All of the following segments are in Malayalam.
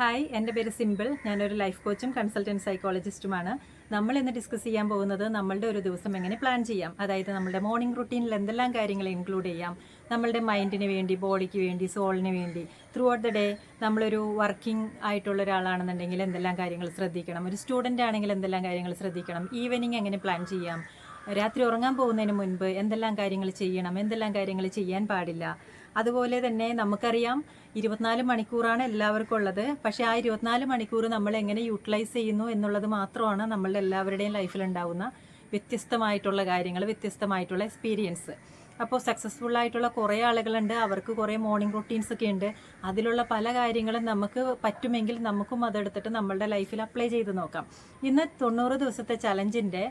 ഹായ് എന്റെ പേര് സിമ്പിൾ. ഞാനൊരു ലൈഫ് കോച്ചും കൺസൾട്ടന്റ് സൈക്കോളജിസ്റ്റുമാണ്. നമ്മൾ ഇന്ന് ഡിസ്കസ് ചെയ്യാൻ പോകുന്നത് നമ്മളുടെ ഒരു ദിവസം എങ്ങനെ പ്ലാൻ ചെയ്യാം. അതായത് നമ്മുടെ മോർണിംഗ് റുട്ടീനിൽ എന്തെല്ലാം കാര്യങ്ങൾ ഇൻക്ലൂഡ് ചെയ്യാം. നമ്മളുടെ മൈൻഡിന് വേണ്ടി ബോഡിക്ക് വേണ്ടി സോളിന് വേണ്ടി. ത്രൂ ഔട്ട് ദ ഡേ നമ്മളൊരു വർക്കിംഗ് ആയിട്ടുള്ള ഒരാളാണെന്നുണ്ടെങ്കിൽ എന്തെല്ലാം കാര്യങ്ങൾ ശ്രദ്ധിക്കണം. ഒരു സ്റ്റുഡന്റ് ആണെങ്കിൽ എന്തെല്ലാം കാര്യങ്ങൾ ശ്രദ്ധിക്കണം. ഈവനിങ് എങ്ങനെ പ്ലാൻ ചെയ്യാം. രാത്രി ഉറങ്ങാൻ പോകുന്നതിന് മുൻപ് എന്തെല്ലാം കാര്യങ്ങൾ ചെയ്യണം. എന്തെല്ലാം കാര്യങ്ങൾ ചെയ്യാൻ പാടില്ല. അതുപോലെ തന്നെ നമുക്കറിയാം ഇരുപത്തിനാല് മണിക്കൂറാണ് എല്ലാവർക്കും ഉള്ളത്. പക്ഷേ ആ ഇരുപത്തിനാല് മണിക്കൂർ നമ്മൾ എങ്ങനെ യൂട്ടിലൈസ് ചെയ്യുന്നു എന്നുള്ളത് മാത്രമാണ് നമ്മളുടെ എല്ലാവരുടെയും ലൈഫിൽ ഉണ്ടാകുന്ന വ്യത്യസ്തമായിട്ടുള്ള കാര്യങ്ങൾ വ്യത്യസ്തമായിട്ടുള്ള എക്സ്പീരിയൻസ് അപ്പോൾ സക്സസ്ഫുൾ ആയിട്ടുള്ള കുറേ ആളുകളുണ്ട്. അവർക്ക് കുറേ മോർണിംഗ് റൊട്ടീൻസ് ഒക്കെ ഉണ്ട്. അതിലുള്ള പല കാര്യങ്ങളും നമുക്ക് പറ്റുമെങ്കിൽ നമുക്കും അതെടുത്തിട്ട് നമ്മളുടെ ലൈഫിൽ അപ്ലൈ ചെയ്ത് നോക്കാം. ഇന്ന് തൊണ്ണൂറ് ദിവസത്തെ ചലഞ്ചിന്റെ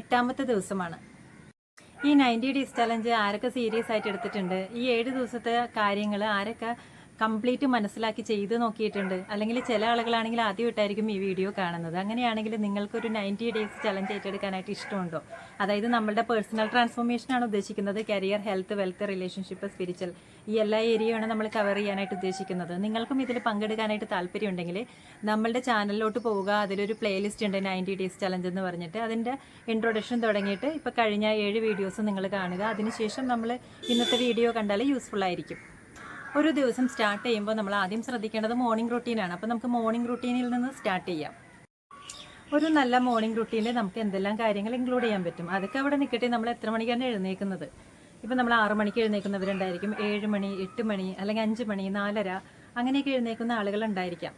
എട്ടാമത്തെ ദിവസമാണ്. ഈ നയന്റി ഡേയ്സ് ചലഞ്ച് ആരൊക്കെ സീരിയസ് ആയിട്ട് എടുത്തിട്ടുണ്ട്? ഈ ഏഴ് ദിവസത്തെ കാര്യങ്ങൾ ആരൊക്കെ കംപ്ലീറ്റ് മനസ്സിലാക്കി ചെയ്ത് നോക്കിയിട്ടുണ്ട്. അല്ലെങ്കിൽ ചില ആളുകളാണെങ്കിൽ ആദ്യമായിട്ടായിരിക്കും ഈ വീഡിയോ കാണുന്നത്. അങ്ങനെയാണെങ്കിൽ നിങ്ങൾക്കൊരു നയന്റി ഡേയ്സ് ചലഞ്ച് ഏറ്റെടുക്കാനായിട്ട് ഇഷ്ടമുണ്ടോ? അതായത് നമ്മളുടെ പേഴ്സണൽ ട്രാൻസ്ഫോർമേഷൻ ആണ് ഉദ്ദേശിക്കുന്നത്. Career health wealth relationship spiritual ഈ എല്ലാ ഏരിയയാണ് നമ്മൾ കവർ ചെയ്യാനായിട്ട് ഉദ്ദേശിക്കുന്നത്. നിങ്ങൾക്കും ഇതിൽ പങ്കെടുക്കാനായിട്ട് താല്പര്യമുണ്ടെങ്കിൽ നമ്മളുടെ ചാനലിലോട്ട് പോവുക. അതിലൊരു പ്ലേലിസ്റ്റ് ഉണ്ട് നയന്റി ഡേയ്സ് ചലഞ്ച് എന്ന് പറഞ്ഞിട്ട്. അതിന്റെ ഇൻട്രൊഡക്ഷൻ തുടങ്ങിയിട്ട് ഇപ്പോൾ കഴിഞ്ഞ ഏഴ് വീഡിയോസ് നിങ്ങൾ കാണുക. അതിനുശേഷം നമ്മൾ ഇന്നത്തെ വീഡിയോ കണ്ടാൽ യൂസ്ഫുൾ ആയിരിക്കും. ഒരു ദിവസം സ്റ്റാർട്ട് ചെയ്യുമ്പോൾ നമ്മൾ ആദ്യം ശ്രദ്ധിക്കേണ്ടത് മോർണിംഗ് റുട്ടീനാണ് അപ്പോൾ നമുക്ക് മോർണിംഗ് റുട്ടീനിൽ നിന്ന് സ്റ്റാർട്ട് ചെയ്യാം. ഒരു നല്ല മോർണിംഗ് റുട്ടീനിൽ നമുക്ക് എന്തെല്ലാം കാര്യങ്ങൾ ഇൻക്ലൂഡ് ചെയ്യാൻ പറ്റും? അതൊക്കെ അവിടെ നിൽക്കട്ടെ നമ്മൾ എത്ര മണിക്കാണ് എഴുന്നേൽക്കുന്നത് ഇപ്പം നമ്മൾ ആറ് മണിക്ക് എഴുന്നേക്കുന്നവരുണ്ടായിരിക്കും. ഏഴ് മണി എട്ട് മണി അല്ലെങ്കിൽ അഞ്ച് മണി നാലര അങ്ങനെയൊക്കെ എഴുന്നേക്കുന്ന ആളുകളുണ്ടായിരിക്കാം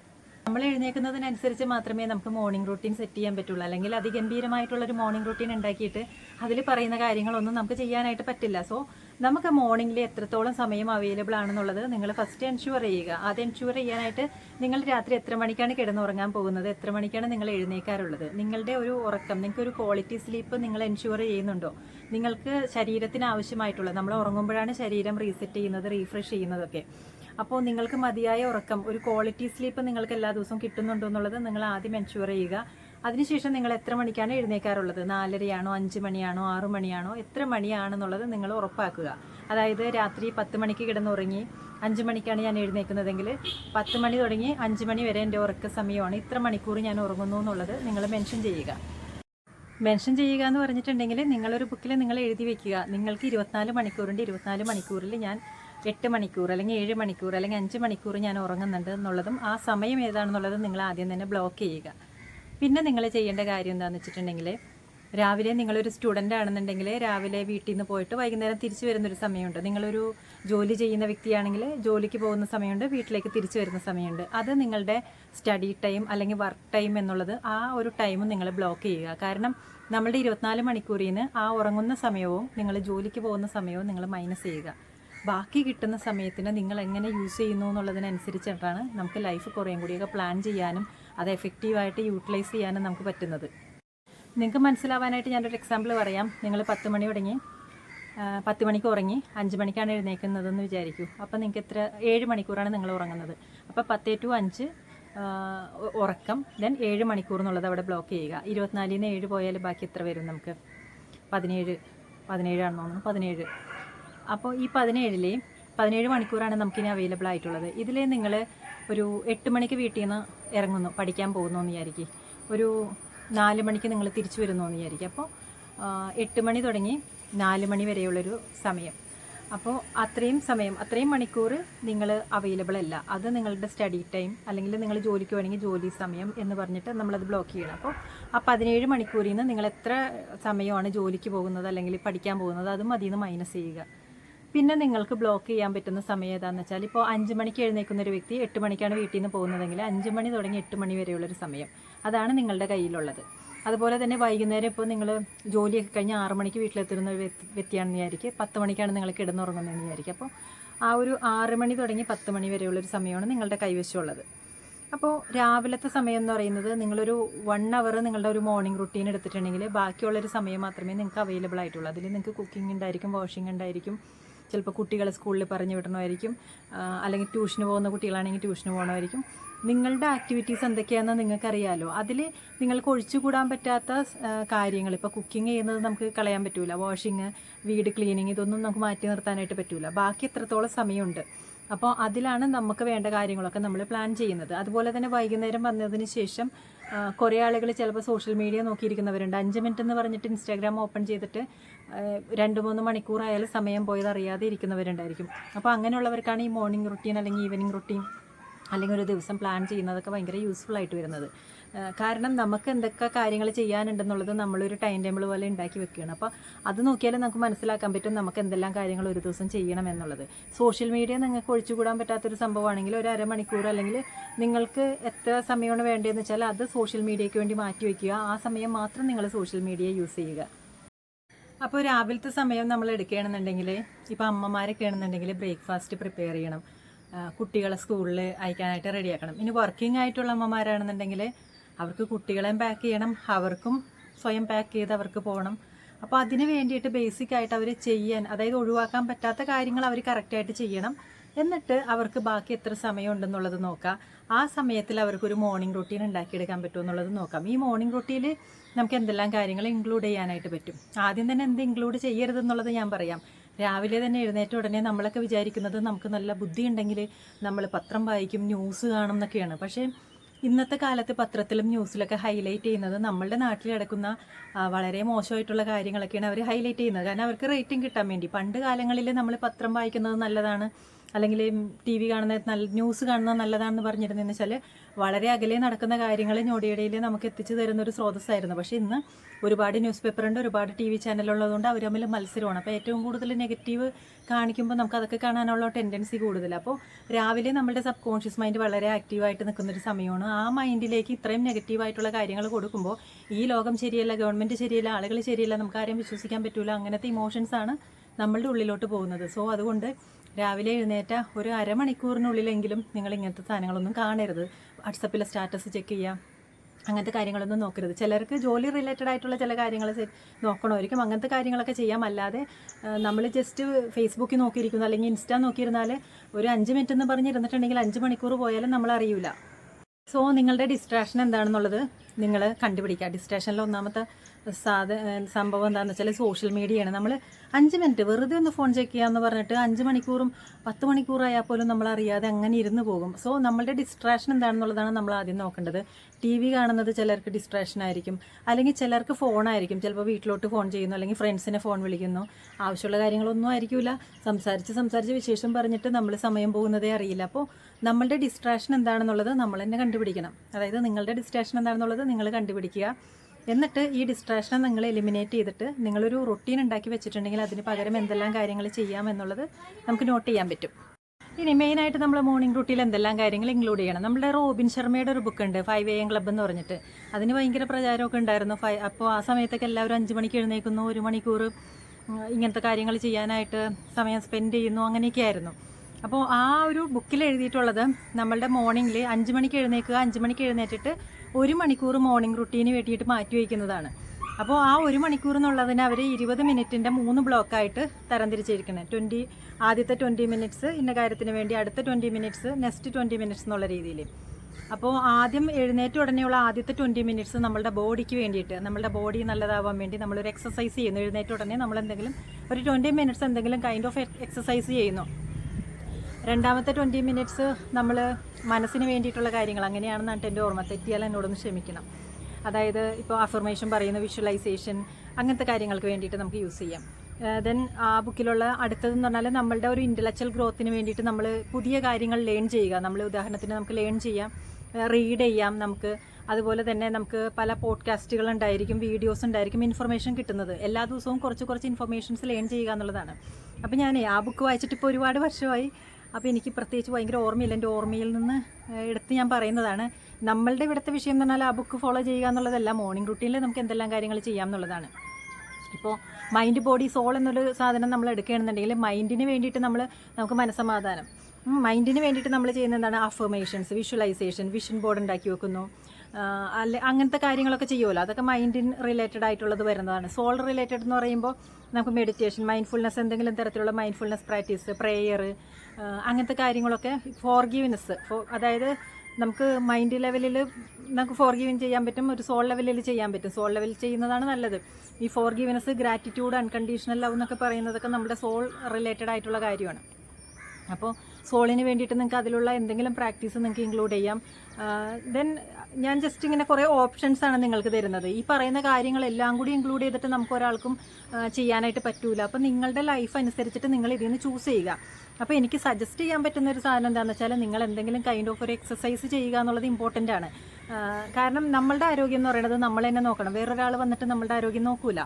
നമ്മൾ എഴുന്നേൽക്കുന്നതിനനുസരിച്ച് മാത്രമേ നമുക്ക് മോർണിംഗ് റുട്ടീൻ സെറ്റ് ചെയ്യാൻ പറ്റുള്ളൂ. അല്ലെങ്കിൽ അതിഗംഭീരമായിട്ടുള്ളൊരു മോർണിംഗ് റുട്ടീൻ ഉണ്ടാക്കിയിട്ട് അതിൽ പറയുന്ന കാര്യങ്ങളൊന്നും നമുക്ക് ചെയ്യാനായിട്ട് പറ്റില്ല. സോ നമുക്ക് മോർണിംഗിൽ എത്രത്തോളം സമയം അവൈലബിൾ ആണെന്നുള്ളത് നിങ്ങൾ ഫസ്റ്റ് എൻഷുവർ ചെയ്യുക. അത് എൻഷുവർ ചെയ്യാനായിട്ട് നിങ്ങൾ രാത്രി എത്ര മണിക്കാണ് കിടന്നുറങ്ങാൻ പോകുന്നത്? എത്ര മണിക്കാണ് നിങ്ങൾ എഴുന്നേക്കാറുള്ളത്? നിങ്ങളുടെ ഒരു ഉറക്കം നിങ്ങൾക്ക് ഒരു ക്വാളിറ്റി സ്ലീപ്പ് നിങ്ങൾ എൻഷുവർ ചെയ്യുന്നുണ്ടോ? നിങ്ങൾക്ക് ശരീരത്തിന് ആവശ്യമായിട്ടുള്ള നമ്മൾ ഉറങ്ങുമ്പോഴാണ് ശരീരം റീസെറ്റ് ചെയ്യുന്നത് റീഫ്രഷ് ചെയ്യുന്നതൊക്കെ. അപ്പോൾ നിങ്ങൾക്ക് മതിയായ ഉറക്കം ഒരു ക്വാളിറ്റി സ്ലീപ്പ് നിങ്ങൾക്ക് എല്ലാ ദിവസവും കിട്ടുന്നുണ്ടോ എന്നുള്ളത് നിങ്ങൾ ആദ്യം എൻഷുവർ ചെയ്യുക. അതിനുശേഷം നിങ്ങൾ എത്ര മണിക്കാണ് എഴുന്നേക്കാറുള്ളത്? നാലരയാണോ അഞ്ച് മണിയാണോ ആറു മണിയാണോ? എത്ര മണിയാണെന്നുള്ളത് നിങ്ങൾ ഉറപ്പാക്കുക. അതായത് രാത്രി പത്ത് മണിക്ക് കിടന്നുറങ്ങി അഞ്ച് മണിക്കാണ് ഞാൻ എഴുന്നേൽക്കുന്നതെങ്കിൽ പത്ത് മണി തുടങ്ങി അഞ്ച് മണി വരെ എന്റെ ഉറക്ക സമയമാണ്. ഇത്ര മണിക്കൂർ ഞാൻ ഉറങ്ങുന്നു എന്നുള്ളത് നിങ്ങൾ മെൻഷൻ ചെയ്യുക. മെൻഷൻ ചെയ്യുക എന്ന് പറഞ്ഞിട്ടുണ്ടെങ്കിൽ നിങ്ങളൊരു ബുക്കിൽ നിങ്ങൾ എഴുതി വെക്കുക. നിങ്ങൾക്ക് ഇരുപത്തിനാല് മണിക്കൂറിന്റെ ഇരുപത്തിനാല് മണിക്കൂറിൽ ഞാൻ എട്ട് മണിക്കൂർ അല്ലെങ്കിൽ ഏഴ് മണിക്കൂർ അല്ലെങ്കിൽ അഞ്ച് മണിക്കൂർ ഞാൻ ഉറങ്ങുന്നുണ്ട് എന്നുള്ളതും ആ സമയം ഏതാണെന്നുള്ളതും നിങ്ങൾ ആദ്യം തന്നെ ബ്ലോക്ക് ചെയ്യുക. പിന്നെ നിങ്ങൾ ചെയ്യേണ്ട കാര്യം എന്താണെന്ന് വെച്ചിട്ടുണ്ടെങ്കിൽ രാവിലെ നിങ്ങളൊരു സ്റ്റുഡന്റ് ആണെന്നുണ്ടെങ്കിൽ രാവിലെ വീട്ടിൽ നിന്ന് പോയിട്ട് വൈകുന്നേരം തിരിച്ചു വരുന്നൊരു സമയമുണ്ട്. നിങ്ങളൊരു ജോലി ചെയ്യുന്ന വ്യക്തിയാണെങ്കിൽ ജോലിക്ക് പോകുന്ന സമയമുണ്ട് വീട്ടിലേക്ക് തിരിച്ചു വരുന്ന സമയമുണ്ട്. അത് നിങ്ങളുടെ സ്റ്റഡി ടൈം അല്ലെങ്കിൽ വർക്ക് ടൈം എന്നുള്ളത് ആ ഒരു ടൈമും നിങ്ങൾ ബ്ലോക്ക് ചെയ്യുക. കാരണം നമ്മളുടെ ഇരുപത്തിനാല് മണിക്കൂറിൽ നിന്ന് ആ ഉറങ്ങുന്ന സമയവും നിങ്ങൾ ജോലിക്ക് പോകുന്ന സമയവും നിങ്ങൾ മൈനസ് ചെയ്യുക. ബാക്കി കിട്ടുന്ന സമയത്തിന് നിങ്ങൾ എങ്ങനെ യൂസ് ചെയ്യുന്നു എന്നുള്ളതിനനുസരിച്ചിട്ടാണ് നമുക്ക് ലൈഫ് കുറേയും കൂടിയൊക്കെ പ്ലാൻ ചെയ്യാനും അത് എഫക്റ്റീവായിട്ട് യൂട്ടിലൈസ് ചെയ്യാനും നമുക്ക് പറ്റുന്നത്. നിങ്ങൾക്ക് മനസ്സിലാവാനായിട്ട് ഞാനൊരു എക്സാമ്പിൾ പറയാം. നിങ്ങൾ പത്ത് മണി തുടങ്ങി. പത്ത് മണിക്ക് ഉറങ്ങി. അഞ്ച് മണിക്കാണ് എഴുന്നേക്കുന്നതെന്ന് വിചാരിക്കൂ. അപ്പോൾ നിങ്ങൾക്ക് എത്ര ഏഴ് മണിക്കൂറാണ് നിങ്ങൾ ഉറങ്ങുന്നത്. അപ്പോൾ പത്തേ ടു അഞ്ച് ഉറക്കം ദെൻ ഏഴ് മണിക്കൂർ എന്നുള്ളത് അവിടെ ബ്ലോക്ക് ചെയ്യുക. ഇരുപത്തിനാലിൽ നിന്ന് ഏഴ് പോയാൽ ബാക്കി എത്ര വരും നമുക്ക്? പതിനേഴ് പതിനേഴാണെന്ന് തോന്നുന്നു. പതിനേഴ്. അപ്പോൾ ഈ പതിനേഴിൽ പതിനേഴ് മണിക്കൂറാണ് നമുക്കിനി അവൈലബിൾ ആയിട്ടുള്ളത്. ഇതിൽ നിങ്ങൾ ഒരു എട്ട് മണിക്ക് വീട്ടിൽ നിന്ന് ഇറങ്ങുന്നു പഠിക്കാൻ പോകുന്നു എന്ന് വിചാരിക്കും. ഒരു നാല് മണിക്ക് നിങ്ങൾ തിരിച്ചു വരുന്നു എന്ന് വിചാരിക്കും അപ്പോൾ എട്ട് മണി തുടങ്ങി നാല് മണി വരെയുള്ളൊരു സമയം. അപ്പോൾ അത്രയും സമയം അത്രയും മണിക്കൂർ നിങ്ങൾ അവൈലബിൾ അല്ല. അത് നിങ്ങളുടെ സ്റ്റഡി ടൈം അല്ലെങ്കിൽ നിങ്ങൾ ജോലിക്ക് വേണമെങ്കിൽ ജോലി സമയം എന്ന് പറഞ്ഞിട്ട് നമ്മളത് ബ്ലോക്ക് ചെയ്യണം. അപ്പോൾ ആ പതിനേഴ് മണിക്കൂറിൽ നിന്ന് നിങ്ങൾ എത്ര സമയമാണ് ജോലിക്ക് പോകുന്നത് അല്ലെങ്കിൽ പഠിക്കാൻ പോകുന്നത് അത് അതിൽ നിന്ന് മൈനസ് ചെയ്യുക. പിന്നെ നിങ്ങൾക്ക് ബ്ലോക്ക് ചെയ്യാൻ പറ്റുന്ന സമയം ഏതാണെന്ന് വെച്ചാൽ ഇപ്പോൾ അഞ്ച് മണിക്ക് എഴുന്നേൽക്കുന്ന ഒരു വ്യക്തി എട്ട് മണിക്കാണ് വീട്ടിൽ നിന്ന് പോകുന്നതെങ്കിൽ അഞ്ച് മണി തുടങ്ങി എട്ട് മണി വരെയുള്ളൊരു സമയം. അതാണ് നിങ്ങളുടെ കയ്യിലുള്ളത്. അതുപോലെ തന്നെ വൈകുന്നേരം ഇപ്പോൾ നിങ്ങൾ ജോലിയൊക്കെ കഴിഞ്ഞ് ആറ് മണിക്ക് വീട്ടിലെത്തുന്ന ഒരു വ്യക്തി- വ്യക്തിയാണെന്ന് വിചാരിക്കുക. പത്ത് മണിക്കാണ് നിങ്ങൾ കിടന്നുറങ്ങുന്നതെന്ന് വിചാരിക്കുക. അപ്പോൾ ആ ഒരു ആറ് മണി തുടങ്ങി പത്ത് മണി വരെയുള്ളൊരു സമയമാണ് നിങ്ങളുടെ കൈവശമുള്ളത്. അപ്പോൾ രാവിലത്തെ സമയം എന്ന് പറയുന്നത് നിങ്ങളൊരു വൺ അവർ നിങ്ങളുടെ ഒരു മോർണിംഗ് റുട്ടീൻ എടുത്തിട്ടുണ്ടെങ്കിൽ ബാക്കിയുള്ളൊരു സമയം മാത്രമേ നിങ്ങൾക്ക് അവൈലബിൾ ആയിട്ടുള്ളൂ. അതിൽ നിങ്ങൾക്ക് കുക്കിംഗ് ഉണ്ടായിരിക്കും വാഷിംഗ് ഉണ്ടായിരിക്കും ചിലപ്പോൾ കുട്ടികളെ സ്കൂളിൽ പറഞ്ഞു വിടണമായിരിക്കും. അല്ലെങ്കിൽ ട്യൂഷന് പോകുന്ന കുട്ടികളാണെങ്കിൽ ട്യൂഷന് പോകണമായിരിക്കും. നിങ്ങളുടെ ആക്ടിവിറ്റീസ് എന്തൊക്കെയാണെന്ന് നിങ്ങൾക്കറിയാലോ? അതിൽ നിങ്ങൾക്ക് ഒഴിച്ചുകൂടാൻ പറ്റാത്ത കാര്യങ്ങൾ. ഇപ്പോൾ കുക്കിംഗ് ചെയ്യുന്നത് നമുക്ക് കളയാൻ പറ്റില്ല വാഷിങ് വീട് ക്ലീനിങ് ഇതൊന്നും നമുക്ക് മാറ്റി നിർത്താനായിട്ട് പറ്റില്ല ബാക്കി എത്രത്തോളം സമയമുണ്ട്? അപ്പോൾ അതിലാണ് നമുക്ക് വേണ്ട കാര്യങ്ങളൊക്കെ നമ്മൾ പ്ലാൻ ചെയ്യുന്നത്. അതുപോലെ തന്നെ വൈകുന്നേരം വന്നതിന് ശേഷം കുറേ ആളുകൾ ചിലപ്പോൾ സോഷ്യൽ മീഡിയ നോക്കിയിരിക്കുന്നവരുണ്ട്. അഞ്ച് മിനിറ്റ് എന്ന് പറഞ്ഞിട്ട് ഇൻസ്റ്റാഗ്രാം ഓപ്പൺ ചെയ്തിട്ട് രണ്ട് മൂന്ന് മണിക്കൂറായാലും സമയം പോയത് അറിയാതെ ഇരിക്കുന്നവരുണ്ടായിരിക്കും. അപ്പോൾ അങ്ങനെയുള്ളവർക്കാണ് ഈ മോർണിംഗ് റുട്ടീൻ അല്ലെങ്കിൽ ഈവനിങ് റുട്ടീൻ അല്ലെങ്കിൽ ഒരു ദിവസം പ്ലാൻ ചെയ്യുന്നതൊക്കെ ഭയങ്കര യൂസ്ഫുൾ ആയിട്ട് വരുന്നത്. കാരണം നമുക്ക് എന്തൊക്കെ കാര്യങ്ങൾ ചെയ്യാനുണ്ടെന്നുള്ളത് നമ്മളൊരു ടൈം ടേബിൾ പോലെ ഉണ്ടാക്കി വെക്കുകയാണ്. അപ്പോൾ അത് നോക്കിയാലും നമുക്ക് മനസ്സിലാക്കാൻ പറ്റും നമുക്ക് എന്തെല്ലാം കാര്യങ്ങൾ ഒരു ദിവസം ചെയ്യണം എന്നുള്ളത്. സോഷ്യൽ മീഡിയ നിങ്ങൾക്ക് ഒഴിച്ചുകൂടാൻ പറ്റാത്തൊരു സംഭവമാണെങ്കിൽ ഒരു അരമണിക്കൂർ അല്ലെങ്കിൽ നിങ്ങൾക്ക് എത്ര സമയമാണ് വേണ്ടതെന്ന് വെച്ചാൽ അത് സോഷ്യൽ മീഡിയയ്ക്ക് വേണ്ടി മാറ്റി വയ്ക്കുക ആ സമയം മാത്രം നിങ്ങൾ സോഷ്യൽ മീഡിയ യൂസ് ചെയ്യുക. അപ്പോൾ രാവിലത്തെ സമയം നമ്മൾ എടുക്കുകയാണെന്നുണ്ടെങ്കിൽ ഇപ്പോൾ അമ്മമാരൊക്കെ ആണെന്നുണ്ടെങ്കിൽ ബ്രേക്ക്ഫാസ്റ്റ് പ്രിപ്പയർ ചെയ്യണം. കുട്ടികളെ സ്കൂളിൽ അയക്കാനായിട്ട് റെഡിയാക്കണം ഇനി വർക്കിംഗ് ആയിട്ടുള്ള അമ്മമാരാണെന്നുണ്ടെങ്കിൽ അവർക്ക് കുട്ടികളെയും പാക്ക് ചെയ്യണം അവർക്കും സ്വയം പാക്ക് ചെയ്ത് അവർക്ക് പോകണം. അപ്പോൾ അതിന് വേണ്ടിയിട്ട് ബേസിക് ആയിട്ട് അവർ ചെയ്യാൻ അതായത് ഒഴിവാക്കാൻ പറ്റാത്ത കാര്യങ്ങൾ അവർ കറക്റ്റായിട്ട് ചെയ്യണം. എന്നിട്ട് അവർക്ക് ബാക്കി എത്ര സമയം ഉണ്ടെന്നുള്ളത് നോക്കാം. ആ സമയത്തിൽ അവർക്കൊരു മോർണിംഗ് റൊട്ടീൻ ഉണ്ടാക്കിയെടുക്കാൻ പറ്റുമോ എന്നുള്ളത് നോക്കാം. ഈ മോർണിംഗ് റൊട്ടീനിൽ നമുക്ക് എന്തെല്ലാം കാര്യങ്ങൾ ഇൻക്ലൂഡ് ചെയ്യാനായിട്ട് പറ്റും? ആദ്യം തന്നെ എന്ത് ഇൻക്ലൂഡ് ചെയ്യരുതെന്നുള്ളത് ഞാൻ പറയാം. രാവിലെ തന്നെ എഴുന്നേറ്റ ഉടനെ നമ്മളൊക്കെ വിചാരിക്കുന്നത് നമുക്ക് നല്ല ബുദ്ധി ഉണ്ടെങ്കിൽ നമ്മൾ പത്രം വായിക്കും ന്യൂസ് കാണും എന്നൊക്കെയാണ്. പക്ഷേ ഇന്നത്തെ കാലത്ത് പത്രത്തിലും ന്യൂസിലൊക്കെ ഹൈലൈറ്റ് ചെയ്യുന്നത് നമ്മളുടെ നാട്ടിൽ നടക്കുന്ന വളരെ മോശമായിട്ടുള്ള കാര്യങ്ങളൊക്കെയാണ് അവർ ഹൈലൈറ്റ് ചെയ്യുന്നത്. കാരണം അവർക്ക് റേറ്റിംഗ് കിട്ടാൻ വേണ്ടി. പണ്ട് കാലങ്ങളിൽ നമ്മൾ പത്രം വായിക്കുന്നത് നല്ലതാണ്. അല്ലെങ്കിൽ ടി വി കാണുന്നത് നല്ല ന്യൂസ് കാണുന്നത് നല്ലതാണെന്ന് പറഞ്ഞിരുന്നതെന്ന് വെച്ചാൽ വളരെ അകലെ നടക്കുന്ന കാര്യങ്ങൾ ഞൊടിയിടയിൽ നമുക്ക് എത്തിച്ചു തരുന്ന ഒരു സ്രോതസ്സായിരുന്നു. പക്ഷേ ഇന്ന് ഒരുപാട് ന്യൂസ് പേപ്പറുണ്ട് ഒരുപാട് ടി വി ചാനലുള്ളതുകൊണ്ട് അവർ തമ്മിൽ മത്സരമാണ്. അപ്പോൾ ഏറ്റവും കൂടുതൽ നെഗറ്റീവ് കാണിക്കുമ്പോൾ നമുക്ക് അതൊക്കെ കാണാനുള്ള ടെൻഡൻസി കൂടുതൽ അപ്പോൾ രാവിലെ നമ്മുടെ സബ് കോൺഷ്യസ് മൈൻഡ് വളരെ ആക്റ്റീവായിട്ട് നിൽക്കുന്നൊരു സമയമാണ്. ആ മൈൻഡിലേക്ക് ഇത്രയും നെഗറ്റീവായിട്ടുള്ള കാര്യങ്ങൾ കൊടുക്കുമ്പോൾ ഈ ലോകം ശരിയല്ല ഗവൺമെന്റ് ശരിയല്ല ആളുകൾ ശരിയല്ല നമുക്ക് ആരെയും വിശ്വസിക്കാൻ പറ്റില്ല അങ്ങനത്തെ ഇമോഷൻസാണ് നമ്മളുടെ ഉള്ളിലോട്ട് പോകുന്നത്. സോ അതുകൊണ്ട് രാവിലെ എഴുന്നേറ്റ ഒരു അരമണിക്കൂറിനുള്ളിലെങ്കിലും നിങ്ങൾ ഇങ്ങനത്തെ സാധനങ്ങളൊന്നും കാണരുത്. വാട്സപ്പിലെ സ്റ്റാറ്റസ് ചെക്ക് ചെയ്യാം. അങ്ങനത്തെ കാര്യങ്ങളൊന്നും നോക്കരുത്. ചിലർക്ക് ജോലി റിലേറ്റഡ് ആയിട്ടുള്ള ചില കാര്യങ്ങൾ നോക്കണമായിരിക്കും. അങ്ങനത്തെ കാര്യങ്ങളൊക്കെ ചെയ്യാം. അല്ലാതെ നമ്മൾ ജസ്റ്റ് ഫേസ്ബുക്കിൽ നോക്കിയിരിക്കുന്നു. അല്ലെങ്കിൽ ഇൻസ്റ്റാ നോക്കിയിരുന്നാൽ ഒരു അഞ്ച് മിനിറ്റ് എന്ന് പറഞ്ഞിരുന്നിട്ടുണ്ടെങ്കിൽ അഞ്ച് മണിക്കൂർ പോയാലും നമ്മൾ അറിയില്ല സോ നിങ്ങളുടെ ഡിസ്ട്രാക്ഷൻ എന്താണെന്നുള്ളത് നിങ്ങൾ കണ്ടുപിടിക്കുക. ഡിസ്ട്രാക്ഷനിൽ ഒന്നാമത്തെ സാധ സംഭവം എന്താണെന്ന് വെച്ചാൽ സോഷ്യൽ മീഡിയയാണ്. നമ്മൾ അഞ്ച് മിനിറ്റ് വെറുതെ ഒന്ന് ഫോൺ ചെക്ക് ചെയ്യാമെന്ന് പറഞ്ഞിട്ട് അഞ്ച് മണിക്കൂറും പത്ത് മണിക്കൂറായാൽ പോലും നമ്മൾ അറിയാതെ അങ്ങനെ ഇരുന്ന് പോകും. സോ നമ്മളുടെ ഡിസ്ട്രാക്ഷൻ എന്താണെന്നുള്ളതാണ് നമ്മൾ ആദ്യം നോക്കേണ്ടത്. ടി വി കാണുന്നത് ചിലർക്ക് ഡിസ്ട്രാക്ഷൻ ആയിരിക്കും. അല്ലെങ്കിൽ ചിലർക്ക് ഫോണായിരിക്കും ചിലപ്പോൾ വീട്ടിലോട്ട് ഫോൺ ചെയ്യുന്നു അല്ലെങ്കിൽ ഫ്രണ്ട്സിനെ ഫോൺ വിളിക്കുന്നു. ആവശ്യമുള്ള കാര്യങ്ങളൊന്നും ആയിരിക്കില്ല സംസാരിച്ച് സംസാരിച്ച് വിശേഷം പറഞ്ഞിട്ട് നമ്മൾ സമയം പോകുന്നതേ അറിയില്ല. അപ്പോൾ നമ്മളുടെ ഡിസ്ട്രാക്ഷൻ എന്താണെന്നുള്ളത് നമ്മൾ തന്നെ കണ്ടുപിടിക്കണം. അതായത് നിങ്ങളുടെ ഡിസ്ട്രാക്ഷൻ എന്താണെന്നുള്ളത് നിങ്ങൾ കണ്ടുപിടിക്കുക. എന്നിട്ട് ഈ ഡിസ്ട്രാക്ഷനെ നിങ്ങൾ എലിമിനേറ്റ് ചെയ്തിട്ട് നിങ്ങളൊരു റൊട്ടീൻ ഉണ്ടാക്കി വെച്ചിട്ടുണ്ടെങ്കിൽ അതിന് പകരം എന്തെല്ലാം കാര്യങ്ങൾ ചെയ്യാം എന്നുള്ളത് നമുക്ക് നോട്ട് ചെയ്യാൻ പറ്റും. ഇനി മെയിനായിട്ട് നമ്മൾ മോർണിംഗ് റൂട്ടീൽ എന്തെല്ലാം കാര്യങ്ങൾ ഇൻക്ലൂഡ് ചെയ്യണം. നമ്മുടെ റോബിൻ ശർമ്മയുടെ ഒരു ബുക്ക് ഉണ്ട് ഫൈവ് എ എം ക്ലബ്ബ് എന്ന് പറഞ്ഞിട്ട്. അതിന് ഭയങ്കര പ്രചാരമൊക്കെ ഉണ്ടായിരുന്നു. ഫൈ അപ്പോൾ ആ സമയത്തൊക്കെ എല്ലാവരും അഞ്ച് മണിക്ക് എഴുന്നേൽക്കുന്നു ഒരു മണിക്കൂർ ഇങ്ങനത്തെ കാര്യങ്ങൾ ചെയ്യാനായിട്ട് സമയം സ്പെൻഡ് ചെയ്യുന്നു അങ്ങനെയൊക്കെ ആയിരുന്നു. അപ്പോൾ ആ ഒരു ബുക്കിൽ എഴുതിയിട്ടുള്ളത് നമ്മളുടെ മോർണിംഗിൽ അഞ്ച് മണിക്ക് എഴുന്നേൽക്കുക അഞ്ച് മണിക്ക് എഴുന്നേറ്റിട്ട് ഒരു മണിക്കൂർ മോർണിംഗ് റുട്ടീന് വേണ്ടിയിട്ട് മാറ്റി വയ്ക്കുന്നതാണ് അപ്പോൾ ആ ഒരു മണിക്കൂർ എന്നുള്ളതിന് അവർ ഇരുപത് മിനിറ്റിന്റെ മൂന്ന് ബ്ലോക്കായിട്ട് തരംതിരിച്ചിരിക്കുന്നത് ട്വന്റി ആദ്യത്തെ ട്വന്റി മിനിറ്റ്സ് ഇന്ന കാര്യത്തിന് വേണ്ടി അടുത്ത twenty minutes next twenty minutes എന്നുള്ള രീതിയിൽ അപ്പോൾ ആദ്യം എഴുന്നേറ്റ ഉടനെയുള്ള ആദ്യത്തെ ട്വന്റി മിനിറ്റ്സ് നമ്മളുടെ ബോഡിക്ക് വേണ്ടിയിട്ട് നമ്മളുടെ ബോഡി നല്ലതാവാൻ വേണ്ടി നമ്മളൊരു എക്സസൈസ് ചെയ്യുന്നു. എഴുന്നേറ്റ് ഉടനെ നമ്മൾ എന്തെങ്കിലും ഒരു ട്വന്റി മിനിറ്റ്സ് എന്തെങ്കിലും കൈൻഡ് ഓഫ് എക്സസൈസ് ചെയ്യുന്നു. രണ്ടാമത്തെ ട്വന്റി മിനിറ്റ്സ് നമ്മൾ മനസ്സിന് വേണ്ടിയിട്ടുള്ള കാര്യങ്ങൾ അങ്ങനെയാണെന്നാണ് എന്റെ ഓർമ്മ. തെറ്റിയാൽ എന്നോടൊന്ന് ക്ഷമിക്കണം. അതായത് ഇപ്പോൾ അഫർമേഷൻ പറയുന്ന വിഷ്വലൈസേഷൻ അങ്ങനത്തെ കാര്യങ്ങൾക്ക് വേണ്ടിയിട്ട് നമുക്ക് യൂസ് ചെയ്യാം. ദെൻ ആ ബുക്കിലുള്ള അടുത്തതെന്ന് പറഞ്ഞാൽ നമ്മളുടെ ഒരു ഇന്റലക്ച്വൽ ഗ്രോത്തിന് വേണ്ടിയിട്ട് നമ്മൾ പുതിയ കാര്യങ്ങൾ ലേൺ ചെയ്യുക. നമ്മൾ ഉദാഹരണത്തിന് നമുക്ക് ലേൺ ചെയ്യാം റീഡ് ചെയ്യാം നമുക്ക്. അതുപോലെ തന്നെ നമുക്ക് പല പോഡ്കാസ്റ്റുകൾ ഉണ്ടായിരിക്കും വീഡിയോസ് ഉണ്ടായിരിക്കും ഇൻഫർമേഷൻ കിട്ടുന്നത്. എല്ലാ ദിവസവും കുറച്ച് കുറച്ച് ഇൻഫർമേഷൻസ് ലേൺ ചെയ്യുക എന്നുള്ളതാണ്. അപ്പോൾ ഞാൻ ആ ബുക്ക് വായിച്ചിട്ട് ഇപ്പോൾ ഒരുപാട് വർഷമായി അപ്പോൾ എനിക്ക് പ്രത്യേകിച്ച് ഭയങ്കര ഓർമ്മയില്ല. എന്റെ ഓർമ്മയിൽ നിന്ന് എടുത്ത് ഞാൻ പറയുന്നതാണ്. നമ്മളുടെ ഇവിടുത്തെ വിഷയം എന്ന് പറഞ്ഞാൽ ആ ബുക്ക് ഫോളോ ചെയ്യുക എന്നുള്ളതല്ല. മോർണിംഗ് റുട്ടീനിൽ നമുക്ക് എന്തെല്ലാം കാര്യങ്ങൾ ചെയ്യാം എന്നുള്ളതാണ്. ഇപ്പോൾ മൈൻഡ് ബോഡി സോൾ എന്നൊരു സാധനം നമ്മൾ എടുക്കുകയാണെന്നുണ്ടെങ്കിൽ മൈൻഡിന് വേണ്ടിയിട്ട് നമ്മൾ നമുക്ക് മനസ്സമാധാനം. മൈൻഡിന് വേണ്ടിയിട്ട് നമ്മൾ ചെയ്യുന്ന എന്താണ്? അഫർമേഷൻസ് വിഷ്വലൈസേഷൻ വിഷൻ ബോർഡ് ഉണ്ടാക്കി വെക്കുന്നു. അല്ല അങ്ങനത്തെ കാര്യങ്ങളൊക്കെ ചെയ്യുമല്ലോ അതൊക്കെ മൈൻഡിന് റിലേറ്റഡ് ആയിട്ടുള്ളത് വരുന്നതാണ്. സോൾ റിലേറ്റഡ് എന്ന് പറയുമ്പോൾ നമുക്ക് മെഡിറ്റേഷൻ മൈൻഡ്ഫുൾനെസ് എന്തെങ്കിലും തരത്തിലുള്ള മൈൻഡ്ഫുൾനെസ് പ്രാക്ടീസ് പ്രെയർ അങ്ങനത്തെ കാര്യങ്ങളൊക്കെ ഫോർഗീവ്നെസ് അതായത് നമുക്ക് മൈൻഡ് ലെവലിൽ നമുക്ക് ഫോർഗീവൻ ചെയ്യാൻ പറ്റും ഒരു സോൾ ലെവലിൽ ചെയ്യാൻ പറ്റും. സോൾ ലെവലിൽ ചെയ്യുന്നതാണ് നല്ലത്. ഈ ഫോർഗീവ്നെസ് ഗ്രാറ്റിറ്റ്യൂഡ് അൺകണ്ടീഷണൽ ലവ് എന്നൊക്കെ പറയുന്നതൊക്കെ നമ്മുടെ സോൾ റിലേറ്റഡ് ആയിട്ടുള്ള കാര്യമാണ്. അപ്പോൾ സോളിന് വേണ്ടിയിട്ട് നിങ്ങൾക്ക് അതിലുള്ള എന്തെങ്കിലും പ്രാക്ടീസ് നിങ്ങൾക്ക് ഇൻക്ലൂഡ് ചെയ്യാം. ദെൻ ഞാൻ ജസ്റ്റ് ഇങ്ങനെ കുറേ ഓപ്ഷൻസ് ആണ് നിങ്ങൾക്ക് തരുന്നത്. ഈ പറയുന്ന കാര്യങ്ങളെല്ലാം കൂടി ഇൻക്ലൂഡ് ചെയ്തിട്ട് നമുക്ക് ഒരാൾക്കും ചെയ്യാനായിട്ട് പറ്റൂല. അപ്പം നിങ്ങളുടെ ലൈഫ് അനുസരിച്ചിട്ട് നിങ്ങൾ ഇതിൽ നിന്ന് ചൂസ് ചെയ്യുക. അപ്പോൾ എനിക്ക് സജസ്റ്റ് ചെയ്യാൻ പറ്റുന്ന ഒരു സാധനം എന്താണെന്ന് വെച്ചാൽ നിങ്ങൾ എന്തെങ്കിലും കൈൻഡ് ഓഫ് ഒരു എക്സസൈസ് ചെയ്യുക എന്നുള്ളത് ഇമ്പോർട്ടന്റ് ആണ്. കാരണം നമ്മളുടെ ആരോഗ്യം എന്ന് പറയുന്നത് നമ്മൾ തന്നെ നോക്കണം. വേറൊരാൾ വന്നിട്ട് നമ്മളുടെ ആരോഗ്യം നോക്കൂല.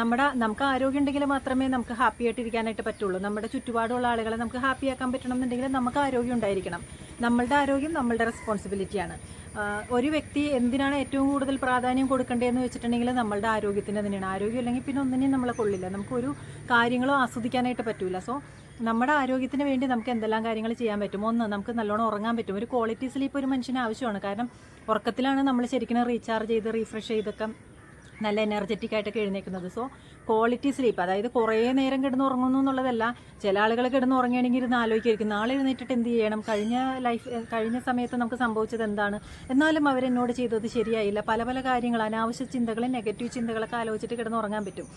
നമ്മുടെ നമുക്ക് ആരോഗ്യം ഉണ്ടെങ്കിൽ മാത്രമേ നമുക്ക് ഹാപ്പി ആയിട്ട് ഇരിക്കാനായിട്ട് പറ്റുള്ളൂ. നമ്മുടെ ചുറ്റുപാടുള്ള ആളുകളെ നമുക്ക് ഹാപ്പി ആക്കാൻ പറ്റണം എന്നുണ്ടെങ്കിൽ നമുക്ക് ആരോഗ്യം ഉണ്ടായിരിക്കണം. നമ്മളുടെ ആരോഗ്യം നമ്മളുടെ റെസ്പോൺസിബിലിറ്റിയാണ് ഒരു വ്യക്തി എന്തിനാണ് ഏറ്റവും കൂടുതൽ പ്രാധാന്യം കൊടുക്കേണ്ടതെന്ന് വെച്ചിട്ടുണ്ടെങ്കിൽ നമ്മളുടെ ആരോഗ്യത്തിന് തന്നെയാണ്. ആരോഗ്യം അല്ലെങ്കിൽ പിന്നെ ഒന്നിനെയും നമ്മളെ കൊള്ളില്ല. നമുക്കൊരു കാര്യങ്ങളും ആസ്വദിക്കാനായിട്ട് പറ്റില്ല സോ നമ്മുടെ ആരോഗ്യത്തിന് വേണ്ടി നമുക്ക് എന്തെല്ലാം കാര്യങ്ങൾ ചെയ്യാൻ പറ്റും? ഒന്ന് നമുക്ക് നല്ലോണം ഉറങ്ങാൻ പറ്റും. ഒരു ക്വാളിറ്റി സ്ലീപ്പ് ഒരു മനുഷ്യന് ആവശ്യമാണ്. കാരണം ഉറക്കത്തിലാണ് നമ്മൾ ശരിക്കും റീചാർജ് ചെയ്ത് റീഫ്രഷ് ചെയ്തൊക്കെ നല്ല എനർജറ്റിക് ആയിട്ടൊക്കെ എഴുന്നേക്കുന്നത് സോ ക്വാളിറ്റി സ്ലീപ്പ് അതായത് കുറേ നേരം കിടന്ന് ഉറങ്ങുന്നു എന്നുള്ളതല്ല ചില ആളുകൾ കിടന്ന് ഉറങ്ങുകയാണെങ്കിൽ ഇരുന്ന് ആലോചിക്കായിരിക്കും. നാളെ എഴുന്നേറ്റിട്ട് എന്ത് ചെയ്യണം? കഴിഞ്ഞ ലൈഫ് കഴിഞ്ഞ സമയത്ത് നമുക്ക് സംഭവിച്ചത് എന്താണ്? എന്നാലും അവരെന്നോട് ചെയ്തത് ശരിയായില്ല. പല പല കാര്യങ്ങൾ അനാവശ്യ ചിന്തകൾ നെഗറ്റീവ് ചിന്തകളൊക്കെ ആലോചിച്ചിട്ട് കിടന്ന് ഉറങ്ങാൻ പറ്റും.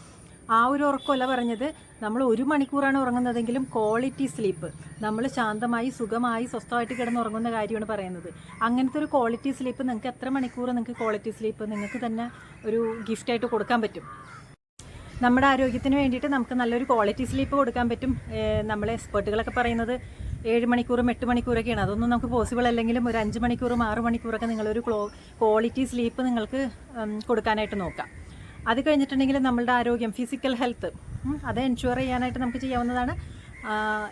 ആ ഒരു ഉറക്കമല്ല പറഞ്ഞത്. നമ്മൾ ഒരു മണിക്കൂറാണ് ഉറങ്ങുന്നതെങ്കിലും ക്വാളിറ്റി സ്ലീപ്പ് നമ്മൾ ശാന്തമായി സുഖമായി സ്വസ്ഥമായിട്ട് കിടന്ന് ഉറങ്ങുന്ന കാര്യമാണ് പറയുന്നത്. അങ്ങനത്തെ ഒരു ക്വാളിറ്റി സ്ലീപ്പ് നിങ്ങൾക്ക് എത്ര മണിക്കൂർ നിങ്ങൾക്ക് ക്വാളിറ്റി സ്ലീപ്പ് നിങ്ങൾക്ക് തന്നെ ഒരു ഗിഫ്റ്റായിട്ട് കൊടുക്കാൻ പറ്റും. നമ്മുടെ ആരോഗ്യത്തിന് വേണ്ടിയിട്ട് നമുക്ക് നല്ലൊരു ക്വാളിറ്റി സ്ലീപ്പ് കൊടുക്കാൻ പറ്റും. നമ്മളെ എക്സ്പേർട്ടുകളൊക്കെ പറയുന്നത് ഏഴ് മണിക്കൂറും എട്ട് മണിക്കൂറൊക്കെയാണ്. അതൊന്നും നമുക്ക് പോസിബിൾ അല്ലെങ്കിലും ഒരു അഞ്ച് മണിക്കൂറും ആറ് മണിക്കൂറൊക്കെ നിങ്ങളൊരു ക്ലോ ക്വാളിറ്റി സ്ലീപ്പ് നിങ്ങൾക്ക് കൊടുക്കാനായിട്ട് നോക്കാം. അത് കഴിഞ്ഞിട്ടുണ്ടെങ്കിൽ നമ്മളുടെ ആരോഗ്യം ഫിസിക്കൽ ഹെൽത്ത് അത് എൻഷുർ ചെയ്യാനായിട്ട് നമുക്ക് ചെയ്യാവുന്നതാണ്.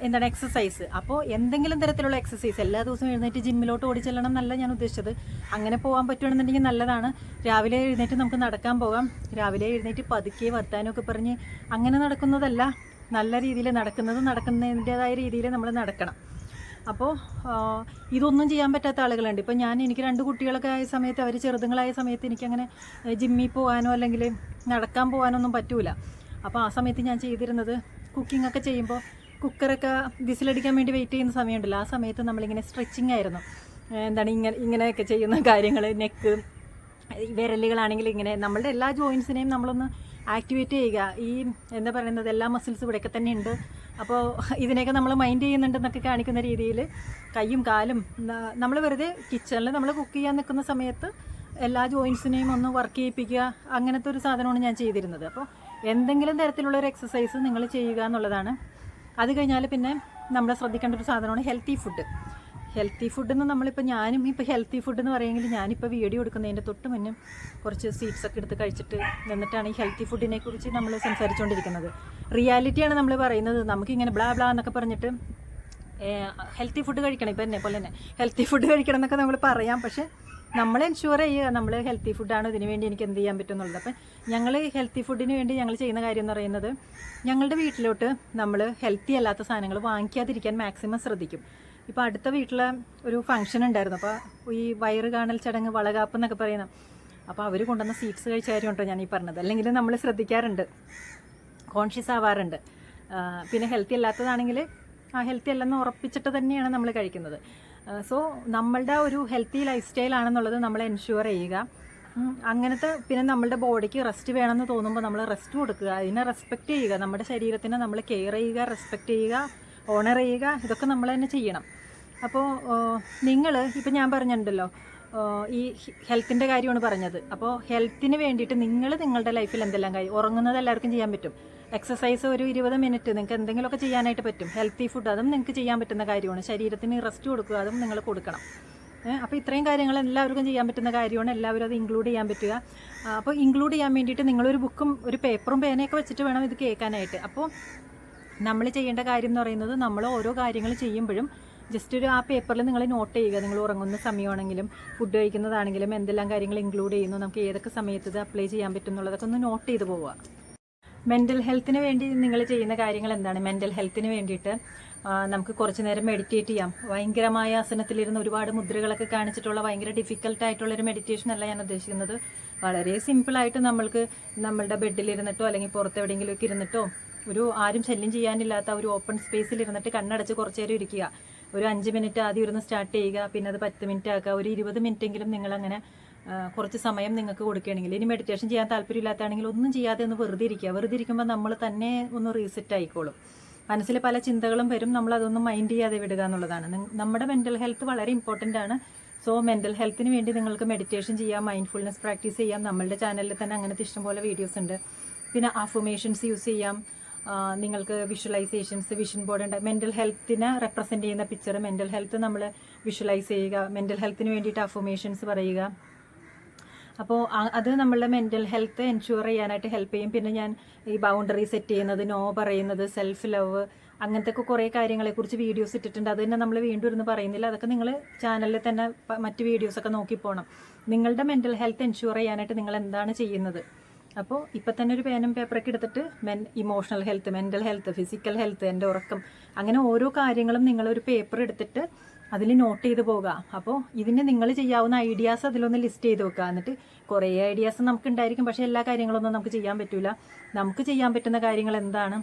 എന്താണ് എക്സസൈസ് അപ്പോൾ എന്തെങ്കിലും തരത്തിലുള്ള എക്സസൈസ് എല്ലാ ദിവസവും എഴുന്നേറ്റ് ജിമ്മിലോട്ട് ഓടി ചെല്ലണം എന്നല്ല ഞാൻ ഉദ്ദേശിച്ചത്. അങ്ങനെ പോകാൻ പറ്റുകയാണെന്നുണ്ടെങ്കിൽ നല്ലതാണ്. രാവിലെ എഴുന്നേറ്റ് നമുക്ക് നടക്കാൻ പോകാം. രാവിലെ എഴുന്നേറ്റ് പതുക്കെ വർത്താനമൊക്കെ പറഞ്ഞ് അങ്ങനെ നടക്കുന്നതല്ല. നല്ല രീതിയിൽ നടക്കുന്നത് നടക്കുന്നതിന്റെതായ രീതിയിൽ നമ്മൾ നടക്കണം. അപ്പോൾ ഇതൊന്നും ചെയ്യാൻ പറ്റാത്ത ആളുകളുണ്ട്. ഇപ്പോൾ ഞാൻ എനിക്ക് രണ്ട് കുട്ടികളൊക്കെ ആയ സമയത്ത് അവർ ചെറുതുങ്ങളായ സമയത്ത് എനിക്കങ്ങനെ ജിമ്മിൽ പോകാനോ അല്ലെങ്കിൽ നടക്കാൻ പോകാനോ ഒന്നും പറ്റൂല. അപ്പോൾ ആ സമയത്ത് ഞാൻ ചെയ്തിരുന്നത് കുക്കിംഗ് ഒക്കെ ചെയ്യുമ്പോൾ കുക്കറൊക്കെ വിസിലടിക്കാൻ വേണ്ടി വെയിറ്റ് ചെയ്യുന്ന സമയമുണ്ടല്ലോ. ആ സമയത്ത് നമ്മളിങ്ങനെ സ്ട്രെച്ചിങ് ആയിരുന്നു. എന്താണ് ഇങ്ങനെ ഇങ്ങനെയൊക്കെ ചെയ്യുന്ന കാര്യങ്ങൾ നെക്ക് വിരലുകളാണെങ്കിൽ ഇങ്ങനെ നമ്മളുടെ എല്ലാ ജോയിൻസിനെയും നമ്മളൊന്ന് ആക്ടിവേറ്റ് ചെയ്യുക. ഈ എന്താ പറയുന്നത് എല്ലാ മസിൽസും ഇവിടെയൊക്കെ തന്നെ ഉണ്ട്. അപ്പോൾ ഇതിനെയൊക്കെ നമ്മൾ മൈൻഡ് ചെയ്യുന്നുണ്ടെന്നൊക്കെ കാണിക്കുന്ന രീതിയിൽ കൈയും കാലും നമ്മൾ വെറുതെ കിച്ചണിൽ നമ്മൾ കുക്ക് ചെയ്യാൻ നിൽക്കുന്ന സമയത്ത് എല്ലാ ജോയിൻസിനെയും ഒന്ന് വർക്ക് ചെയ്യിപ്പിക്കുക. അങ്ങനത്തെ ഒരു സാധനമാണ് ഞാൻ ചെയ്തിരുന്നത്. അപ്പോൾ എന്തെങ്കിലും തരത്തിലുള്ള ഒരു എക്സസൈസ് നിങ്ങൾ ചെയ്യുക എന്നുള്ളതാണ് അത് കഴിഞ്ഞാൽ പിന്നെ നമ്മൾ ശ്രദ്ധിക്കേണ്ട ഒരു സാധനമാണ് ഹെൽത്തി ഫുഡ് ഹെൽത്തി ഫുഡെന്ന് നമ്മളിപ്പോൾ ഞാനും ഇപ്പോൾ ഹെൽത്തി ഫുഡ് എന്ന് പറയുമെങ്കിൽ ഞാനിപ്പോൾ വീഡിയോ എടുക്കുന്നതിന്റെ തൊട്ട് മുന്നേ കുറച്ച് സ്വീറ്റ്സ് ഒക്കെ എടുത്ത് കഴിച്ചിട്ട് എന്നിട്ടാണ് ഈ ഹെൽത്തി ഫുഡിനെ കുറിച്ച് നമ്മൾ സംസാരിച്ചുകൊണ്ടിരിക്കുന്നത് റിയാലിറ്റിയാണ് നമ്മൾ പറയുന്നത്. നമുക്കിങ്ങനെ ബ്ലാ ബ്ലാ എന്നൊക്കെ പറഞ്ഞിട്ട് ഹെൽത്തി ഫുഡ് കഴിക്കണം. ഇപ്പം എന്നെ പോലെ തന്നെ. ഹെൽത്തി ഫുഡ് കഴിക്കണം എന്നൊക്കെ നമ്മൾ പറയാം. പക്ഷേ നമ്മൾ എൻഷുർ ചെയ്യുക. നമ്മൾ ഹെൽത്തി ഫുഡാണ് ഇതിനു വേണ്ടി എനിക്ക് എന്ത് ചെയ്യാൻ പറ്റും എന്നുള്ളത് അപ്പം ഞങ്ങൾ ഹെൽത്തി ഫുഡിന് വേണ്ടി ഞങ്ങൾ ചെയ്യുന്ന കാര്യം എന്ന് പറയുന്നത് ഞങ്ങളുടെ വീട്ടിലോട്ട് നമ്മൾ ഹെൽത്തി അല്ലാത്ത സാധനങ്ങൾ വാങ്ങിക്കാതിരിക്കാൻ മാക്സിമം ശ്രദ്ധിക്കും. ഇപ്പോൾ അടുത്ത വീട്ടിലെ ഒരു ഫംഗ്ഷൻ ഉണ്ടായിരുന്നു. അപ്പോൾ ഈ വയറ് കാണൽ ചടങ്ങ് വളകാപ്പ് എന്നൊക്കെ പറയുന്ന അപ്പോൾ അവർ കൊണ്ടുവന്ന സ്വീറ്റ്സ് കഴിച്ച കാര്യമുണ്ടോ ഞാൻ ഈ പറഞ്ഞത്. അല്ലെങ്കിൽ നമ്മൾ ശ്രദ്ധിക്കാറുണ്ട്. കോൺഷ്യസ് ആവാറുണ്ട്. പിന്നെ ഹെൽത്തി അല്ലാത്തതാണെങ്കിൽ ആ ഹെൽത്തി അല്ലെന്ന് ഉറപ്പിച്ചിട്ട് തന്നെയാണ് നമ്മൾ കഴിക്കുന്നത്. സോ നമ്മളുടെ ഒരു ഹെൽത്തി ലൈഫ് സ്റ്റൈൽ ആണെന്നുള്ളത് നമ്മൾ എൻഷുവർ ചെയ്യുക. അങ്ങനത്തെ പിന്നെ നമ്മളുടെ ബോഡിക്ക് റെസ്റ്റ് വേണമെന്ന് തോന്നുമ്പോൾ നമ്മൾ റെസ്റ്റ് കൊടുക്കുക. അതിനെ റെസ്പെക്റ്റ് ചെയ്യുക. നമ്മുടെ ശരീരത്തിനെ നമ്മൾ കെയർ ചെയ്യുക റെസ്പെക്റ്റ് ചെയ്യുക ഓണർ ചെയ്യുക ഇതൊക്കെ നമ്മൾ തന്നെ ചെയ്യണം. അപ്പോൾ നിങ്ങൾ ഇപ്പം ഞാൻ പറഞ്ഞിട്ടുണ്ടല്ലോ ഈ ഹെൽത്തിന്റെ കാര്യമാണ് പറഞ്ഞത്. അപ്പോൾ ഹെൽത്തിന് വേണ്ടിയിട്ട് നിങ്ങൾ നിങ്ങളുടെ ലൈഫിൽ എന്തെല്ലാം കാര്യം ഉറങ്ങുന്നത് എല്ലാവർക്കും ചെയ്യാൻ പറ്റും. എക്സസൈസ് ഒരു ഇരുപത് മിനിറ്റ് നിങ്ങൾക്ക് എന്തെങ്കിലുമൊക്കെ ചെയ്യാനായിട്ട് പറ്റും. ഹെൽത്തി ഫുഡ് അതും നിങ്ങൾക്ക് ചെയ്യാൻ പറ്റുന്ന കാര്യമാണ്. ശരീരത്തിന് റെസ്റ്റ് കൊടുക്കുക അതും നിങ്ങൾ കൊടുക്കണം. അപ്പോൾ ഇത്രയും കാര്യങ്ങൾ എല്ലാവർക്കും ചെയ്യാൻ പറ്റുന്ന കാര്യമാണ്. എല്ലാവരും അത് ഇൻക്ലൂഡ് ചെയ്യാൻ പറ്റുക. അപ്പോൾ ഇൻക്ലൂഡ് ചെയ്യാൻ വേണ്ടിയിട്ട് നിങ്ങളൊരു ബുക്കും ഒരു പേപ്പറും പേനയൊക്കെ വെച്ചിട്ട് വേണം ഇത് കേൾക്കാനായിട്ട്. അപ്പോൾ നമ്മൾ ചെയ്യേണ്ട കാര്യം എന്ന് പറയുന്നത് നമ്മൾ ഓരോ കാര്യങ്ങൾ ചെയ്യുമ്പോഴും ജസ്റ്റ് ഒരു ആ പേപ്പറിൽ നിങ്ങൾ നോട്ട് ചെയ്യുക. നിങ്ങൾ ഉറങ്ങുന്ന സമയമാണെങ്കിലും ഫുഡ് കഴിക്കുന്നതാണെങ്കിലും എന്തെല്ലാം കാര്യങ്ങൾ ഇൻക്ലൂഡ് ചെയ്യുന്നു നമുക്ക് ഏതൊക്കെ സമയത്ത് അപ്ലൈ ചെയ്യാൻ പറ്റും എന്നുള്ളതൊക്കെ ഒന്ന് നോട്ട് ചെയ്ത് പോവുക. മെന്റൽ ഹെൽത്തിന് വേണ്ടി നിങ്ങൾ ചെയ്യുന്ന കാര്യങ്ങൾ എന്താണ്? മെന്റൽ ഹെൽത്തിന് വേണ്ടിയിട്ട് നമുക്ക് കുറച്ച് നേരം മെഡിറ്റേറ്റ് ചെയ്യാം. ഭയങ്കരമായ ആസനത്തിലിരുന്ന് ഒരുപാട് മുദ്രകളൊക്കെ കാണിച്ചിട്ടുള്ള ഭയങ്കര ഡിഫിക്കൽട്ട് ആയിട്ടുള്ള ഒരു മെഡിറ്റേഷൻ അല്ല ഞാൻ ഉദ്ദേശിക്കുന്നത്. വളരെ സിമ്പിളായിട്ട് നമ്മൾക്ക് നമ്മളുടെ ബെഡിലിരുന്നിട്ടോ അല്ലെങ്കിൽ പുറത്ത് എവിടെയെങ്കിലും ഒക്കെ ഇരുന്നിട്ടോ ഒരു ആരും ശല്യം ചെയ്യാനില്ലാത്ത ഒരു ഓപ്പൺ സ്പേസിൽ ഇരുന്നിട്ട് കണ്ണടച്ച് കുറച്ച് നേരം ഇരിക്കുക. ഒരു അഞ്ച് മിനിറ്റ് ആദ്യം ഇരുന്ന് സ്റ്റാർട്ട് ചെയ്യുക പിന്നെ അത് പത്ത് മിനിറ്റ് ആക്കുക. ഒരു ഇരുപത് മിനിറ്റെങ്കിലും നിങ്ങളങ്ങനെ ആ, കുറച്ച് സമയം നിങ്ങൾക്ക് കൊടുക്കുകയാണെങ്കിൽ. ഇനി മെഡിറ്റേഷൻ ചെയ്യാൻ താല്പര്യമില്ലാത്തതാണെങ്കിൽ ഒന്നും ചെയ്യാതെ ഒന്ന് വെറുതെ ഇരിക്കുക. വെറുതെ ഇരിക്കുമ്പോൾ നമ്മൾ തന്നെ ഒന്ന് റീസെറ്റ് ആയിക്കോളും. മനസ്സിൽ പല ചിന്തകളും വരും. നമ്മൾ അതൊന്നും മൈൻഡ് ചെയ്യാതെ വിടുക എന്നുള്ളതാണ്. നമ്മുടെ മെന്റൽ ഹെൽത്ത് വളരെ ഇമ്പോർട്ടന്റ് ആണ്. സോ മെന്റൽ ഹെൽത്തിന് വേണ്ടി നിങ്ങൾക്ക് മെഡിറ്റേഷൻ ചെയ്യാം മൈൻഡ്ഫുൾനെസ് പ്രാക്ടീസ് ചെയ്യാം. നമ്മളുടെ ചാനലിൽ തന്നെ അങ്ങനത്തെ ഇഷ്ടംപോലെ വീഡിയോസ് ഉണ്ട്. പിന്നെ അഫർമേഷൻസ് യൂസ് ചെയ്യാം. നിങ്ങൾക്ക് വിഷ്വലൈസേഷൻസ് വിഷൻ ബോർഡ് ഉണ്ട്. മെന്റൽ ഹെൽത്തിനെ റെപ്രസെന്റ് ചെയ്യുന്ന പിക്ചർ മെന്റൽ ഹെൽത്ത് നമ്മൾ വിഷ്വലൈസ് ചെയ്യുക. മെന്റൽ ഹെൽത്തിന് വേണ്ടിയിട്ട് അഫർമേഷൻസ് പറയുക. അപ്പോൾ അത് നമ്മളുടെ മെന്റൽ ഹെൽത്ത് എൻഷുർ ചെയ്യാനായിട്ട് ഹെൽപ്പ് ചെയ്യും. പിന്നെ ഞാൻ ഈ ബൗണ്ടറി സെറ്റ് ചെയ്യുന്നത് നോ പറയുന്നത് സെൽഫ് ലവ് അങ്ങനത്തെ ഒക്കെ കുറേ കാര്യങ്ങളെക്കുറിച്ച് വീഡിയോസ് ഇട്ടിട്ടുണ്ട്. അത് തന്നെ നമ്മൾ വീണ്ടും ഇരുന്ന് പറയുന്നില്ല. അതൊക്കെ നിങ്ങൾ ചാനലിൽ തന്നെ മറ്റ് വീഡിയോസൊക്കെ നോക്കി പോകണം നിങ്ങളുടെ മെന്റൽ ഹെൽത്ത് എൻഷുർ ചെയ്യാനായിട്ട് നിങ്ങൾ എന്താണ് ചെയ്യുന്നത്? അപ്പോൾ ഇപ്പം തന്നെ ഒരു പേനും പേപ്പറൊക്കെ എടുത്തിട്ട് men emotional health mental health physical health എന്റെ ഉറക്കം അങ്ങനെ ഓരോ കാര്യങ്ങളും നിങ്ങളൊരു പേപ്പർ എടുത്തിട്ട് അതിൽ നോട്ട് ചെയ്ത് പോകുക അപ്പോൾ ഇതിന് നിങ്ങൾ ചെയ്യാവുന്ന ഐഡിയാസ് അതിലൊന്ന് ലിസ്റ്റ് ചെയ്ത് വെക്കുക. എന്നിട്ട് കുറേ ഐഡിയാസ് നമുക്ക് ഉണ്ടായിരിക്കും പക്ഷേ എല്ലാ കാര്യങ്ങളൊന്നും നമുക്ക് ചെയ്യാൻ പറ്റില്ല നമുക്ക് ചെയ്യാൻ പറ്റുന്ന കാര്യങ്ങൾ എന്താണ്?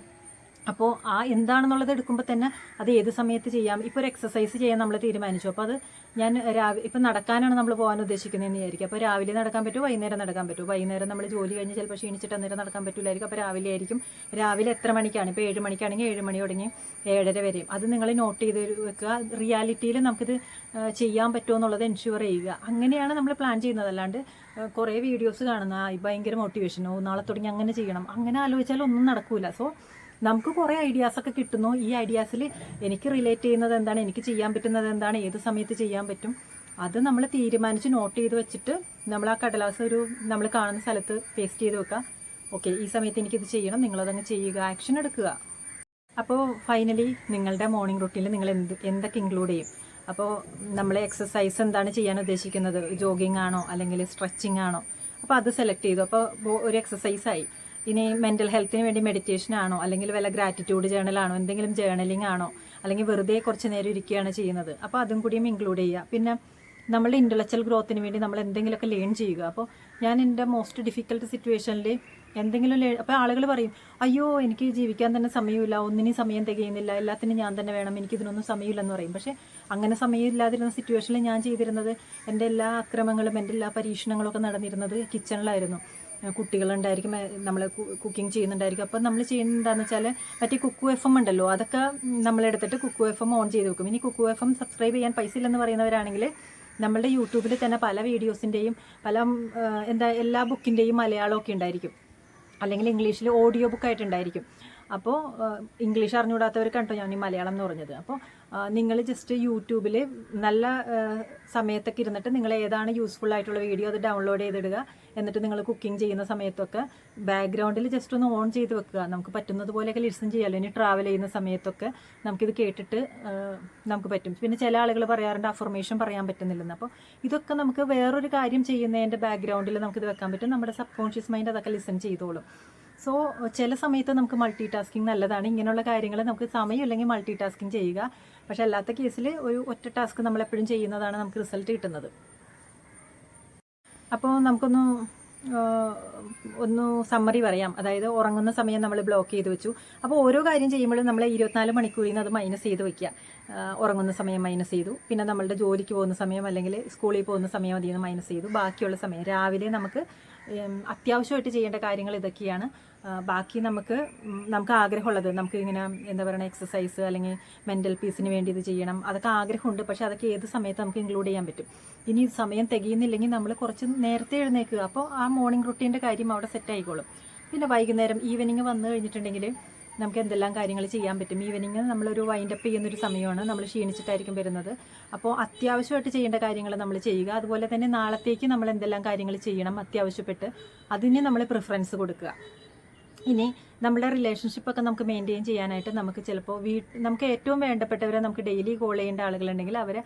അപ്പോൾ ആ എന്താണെന്നുള്ളത് എടുക്കുമ്പോൾ തന്നെ അത് ഏത് സമയത്ത് ചെയ്യാം? ഇപ്പോൾ ഒരു എക്സസൈസ് ചെയ്യാൻ നമ്മൾ തീരുമാനിച്ചു. അപ്പോൾ അത് ഞാൻ രാവിലെ ഇപ്പം നടക്കാനാണ് നമ്മൾ പോകാൻ ഉദ്ദേശിക്കുന്നതെന്ന് വിചാരിക്കും. അപ്പോൾ രാവിലെ നടക്കാൻ പറ്റും വൈകുന്നേരം നടക്കാൻ പറ്റും വൈകുന്നേരം നമ്മൾ ജോലി കഴിഞ്ഞ് ചിലപ്പോൾ ക്ഷീണിച്ചിട്ട് അന്നേരം നടക്കാൻ പറ്റില്ലായിരിക്കും അപ്പോൾ രാവിലെ ആയിരിക്കും. രാവിലെ എത്ര മണിക്കാണ്? ഇപ്പോൾ ഏഴ് മണിക്കാണെങ്കിൽ ഏഴ് മണി തുടങ്ങി ഏഴര വരെയും. അത് നിങ്ങൾ നോട്ട് ചെയ്ത് വെക്കുക. റിയാലിറ്റിയിൽ നമുക്കിത് ചെയ്യാൻ പറ്റുമോ എന്നുള്ളത് എൻഷുർ ചെയ്യുക. അങ്ങനെയാണ് നമ്മൾ പ്ലാൻ ചെയ്യുന്നത്. അല്ലാണ്ട് കുറേ വീഡിയോസ് കാണുന്ന ഭയങ്കര മോട്ടിവേഷനോ നാളെ തുടങ്ങി അങ്ങനെ ചെയ്യണം. അങ്ങനെ ആലോചിച്ചാൽ ഒന്നും നടക്കില്ല സോ നമുക്ക് കുറേ ഐഡിയാസ് ഒക്കെ കിട്ടുന്നു. ഈ ഐഡിയാസിൽ എനിക്ക് റിലേറ്റ് ചെയ്യുന്നത് എന്താണ്? എനിക്ക് ചെയ്യാൻ പറ്റുന്നത് എന്താണ്? ഏത് സമയത്ത് ചെയ്യാൻ പറ്റും? അത് നമ്മൾ തീരുമാനിച്ച് നോട്ട് ചെയ്ത് വെച്ചിട്ട് നമ്മൾ ആ കടലാസ് ഒരു നമ്മൾ കാണുന്ന സ്ഥലത്ത് പേസ്റ്റ് ചെയ്ത് വെക്കുക. ഓക്കെ ഈ സമയത്ത് എനിക്കിത് ചെയ്യണം. നിങ്ങളതങ്ങ് ചെയ്യുക. ആക്ഷൻ എടുക്കുക. അപ്പോൾ ഫൈനലി നിങ്ങളുടെ മോർണിംഗ് റൂട്ടീനിൽ നിങ്ങൾ എന്ത് എന്തൊക്കെ ഇൻക്ലൂഡ് ചെയ്യും? അപ്പോൾ നമ്മൾ എക്സസൈസ് എന്താണ് ചെയ്യാൻ ഉദ്ദേശിക്കുന്നത്? ജോഗിങ് ആണോ? അല്ലെങ്കിൽ സ്ട്രെച്ചിങ് ആണോ? അപ്പോൾ അത് സെലക്ട് ചെയ്തു. അപ്പോൾ ഒരു എക്സസൈസായി ഇനി മെന്റൽ ഹെൽത്തിന് വേണ്ടി മെഡിറ്റേഷൻ ആണോ? അല്ലെങ്കിൽ വല്ല ഗ്രാറ്റിറ്റ്യൂഡ് ആണോ? എന്തെങ്കിലും ജേണലിംഗ് ആണോ? അല്ലെങ്കിൽ വെറുതെ കുറച്ച് നേരം ഇരിക്കുകയാണ് ചെയ്യുന്നത്. അപ്പോൾ അതും കൂടിയും ഇൻക്ലൂഡ് ചെയ്യുക. പിന്നെ നമ്മളുടെ ഇന്റലക്ച്വൽ ഗ്രോത്തിന് വേണ്ടി നമ്മൾ എന്തെങ്കിലുമൊക്കെ ലേൺ ചെയ്യുക. അപ്പോൾ ഞാൻ എന്റെ മോസ്റ്റ് ഡിഫിക്കൽട്ട് സിറ്റുവേഷനിൽ എന്തെങ്കിലും ലേ അപ്പോൾ ആളുകൾ പറയും അയ്യോ എനിക്ക് ജീവിക്കാൻ തന്നെ സമയമില്ല. ഒന്നിനും സമയം തികയുന്നില്ല. എല്ലാത്തിനും ഞാൻ തന്നെ വേണം. എനിക്കിതിനൊന്നും സമയമില്ലെന്ന് പറയും. പക്ഷേ അങ്ങനെ സമയമില്ലാതിരുന്ന സിറ്റുവേഷനിൽ ഞാൻ ചെയ്തിരുന്നത് എന്റെ എല്ലാ അക്രമങ്ങളും എന്റെ എല്ലാ പരീക്ഷണങ്ങളും ഒക്കെ നടന്നിരുന്നത് കിച്ചണിലായിരുന്നു കുട്ടികളുണ്ടായിരിക്കും നമ്മൾ കുക്കിംഗ് ചെയ്യുന്നുണ്ടായിരിക്കും. അപ്പം നമ്മൾ ചെയ്യുന്നത് എന്താണെന്ന് വെച്ചാൽ മറ്റേ കുക്കു എഫ് എം ഉണ്ടല്ലോ അതൊക്കെ നമ്മളെടുത്തിട്ട് കുക്കു എഫ് എം ഓൺ ചെയ്ത് വെക്കും. ഇനി കുക്കു എഫ് എം സബ്സ്ക്രൈബ് ചെയ്യാൻ പൈസ ഇല്ലെന്ന് പറയുന്നവരാണെങ്കിൽ നമ്മളുടെ യൂട്യൂബിൽ തന്നെ പല വീഡിയോസിന്റെയും പല എന്താ എല്ലാ ബുക്കിന്റെയും മലയാളമൊക്കെ ഉണ്ടായിരിക്കും. അല്ലെങ്കിൽ ഇംഗ്ലീഷിൽ ഓഡിയോ ബുക്കായിട്ടുണ്ടായിരിക്കും അപ്പോൾ ഇംഗ്ലീഷ് അറിഞ്ഞുകൂടാത്തവർ കണ്ടോ ഞാൻ ഈ മലയാളം എന്ന് പറഞ്ഞത്. അപ്പോൾ നിങ്ങൾ ജസ്റ്റ് യൂട്യൂബിൽ നല്ല സമയത്തൊക്കെ ഇരുന്നിട്ട് നിങ്ങൾ ഏതാണ് യൂസ്ഫുൾ ആയിട്ടുള്ള വീഡിയോ അത് ഡൗൺലോഡ് ചെയ്തിടുക. എന്നിട്ട് നിങ്ങൾ കുക്കിംഗ് ചെയ്യുന്ന സമയത്തൊക്കെ ബാക്ക്ഗ്രൗണ്ടിൽ ജസ്റ്റ് ഒന്ന് ഓൺ ചെയ്ത് വെക്കുക. നമുക്ക് പറ്റുന്നത് പോലെയൊക്കെ ലിസൺ ചെയ്യാമല്ലോ ഇനി ട്രാവൽ ചെയ്യുന്ന സമയത്തൊക്കെ നമുക്കിത് കേട്ടിട്ട് നമുക്ക് പറ്റും. പിന്നെ ചില ആളുകൾ പറയാറുണ്ട് അഫർമേഷൻ പറയാൻ പറ്റുന്നില്ലെന്ന്. അപ്പോൾ ഇതൊക്കെ നമുക്ക് വേറൊരു കാര്യം ചെയ്യുന്നതിന്റെ ബാക്ക്ഗ്രൗണ്ടിൽ നമുക്കിത് വെക്കാൻ പറ്റും. നമ്മുടെ സബ് കോൺഷ്യസ് മൈൻഡ് അതൊക്കെ ലിസൺ ചെയ്തോളും. സോ ചില സമയത്ത് നമുക്ക് മൾട്ടി ടാസ്കിങ് നല്ലതാണ്. ഇങ്ങനെയുള്ള കാര്യങ്ങൾ നമുക്ക് സമയമില്ലെങ്കിൽ മൾട്ടി ടാസ്കിങ് ചെയ്യുക. പക്ഷേ അല്ലാത്ത കേസിൽ ഒരു ഒറ്റ ടാസ്ക് നമ്മൾ എപ്പോഴും ചെയ്യുന്നതാണ് നമുക്ക് റിസൾട്ട് കിട്ടുന്നത്. അപ്പോൾ നമുക്കൊന്ന് ഒന്ന് സമ്മറി പറയാം. അതായത് ഉറങ്ങുന്ന സമയം നമ്മൾ ബ്ലോക്ക് ചെയ്ത് വെച്ചു. അപ്പോൾ ഓരോ കാര്യം ചെയ്യുമ്പോഴും നമ്മൾ ഇരുപത്തിനാല് മണിക്കൂറിൽ നിന്ന് അത് മൈനസ് ചെയ്ത് വെക്കുക. ഉറങ്ങുന്ന സമയം മൈനസ് ചെയ്തു. പിന്നെ നമ്മളുടെ ജോലിക്ക് പോകുന്ന സമയം അല്ലെങ്കിൽ സ്കൂളിൽ പോകുന്ന സമയം അതിൽ നിന്ന് മൈനസ് ചെയ്തു. ബാക്കിയുള്ള സമയം രാവിലെ നമുക്ക് അത്യാവശ്യമായിട്ട് ചെയ്യേണ്ട കാര്യങ്ങൾ ഇതൊക്കെയാണ്. ബാക്കി നമുക്ക് നമുക്ക് ആഗ്രഹമുള്ളത് നമുക്ക് ഇങ്ങനെ എന്താ പറയുക എക്സസൈസ് അല്ലെങ്കിൽ മെന്റൽ പീസിന് വേണ്ടി ഇത് ചെയ്യണം. അതൊക്കെ ആഗ്രഹമുണ്ട്. പക്ഷേ അതൊക്കെ ഏത് സമയത്ത് നമുക്ക് ഇൻക്ലൂഡ് ചെയ്യാൻ പറ്റും. ഇനി സമയം തികയുന്നില്ലെങ്കിൽ നമ്മൾ കുറച്ച് നേരത്തെ എഴുന്നേക്കുക അപ്പോൾ ആ മോർണിംഗ് റുട്ടീന്റെ കാര്യം അവിടെ സെറ്റ് ആയിക്കോളും. പിന്നെ വൈകുന്നേരം ഈവനിങ് വന്നു കഴിഞ്ഞിട്ടുണ്ടെങ്കിൽ നമുക്ക് എന്തെല്ലാം കാര്യങ്ങൾ ചെയ്യാൻ പറ്റും? ഈവനിങ് നമ്മളൊരു വൈൻഡപ്പ് ചെയ്യുന്നൊരു സമയമാണ് നമ്മൾ ക്ഷീണിച്ചിട്ടായിരിക്കും വരുന്നത്. അപ്പോൾ അത്യാവശ്യമായിട്ട് ചെയ്യേണ്ട കാര്യങ്ങൾ നമ്മൾ ചെയ്യുക. അതുപോലെ തന്നെ നാളത്തേക്ക് നമ്മൾ എന്തെല്ലാം കാര്യങ്ങൾ ചെയ്യണം അത്യാവശ്യപ്പെട്ട് അതിന് നമ്മൾ പ്രിഫറൻസ് കൊടുക്കുക. ഇനി നമ്മുടെ റിലേഷൻഷിപ്പൊക്കെ നമുക്ക് മെയിന്റെയിൻ ചെയ്യാനായിട്ട് നമുക്ക് ചിലപ്പോൾ വീ നമുക്ക് ഏറ്റവും വേണ്ടപ്പെട്ടവരെ നമുക്ക് ഡെയിലി കോൾ ചെയ്യേണ്ട ആളുകളുണ്ടെങ്കിൽ അവരെ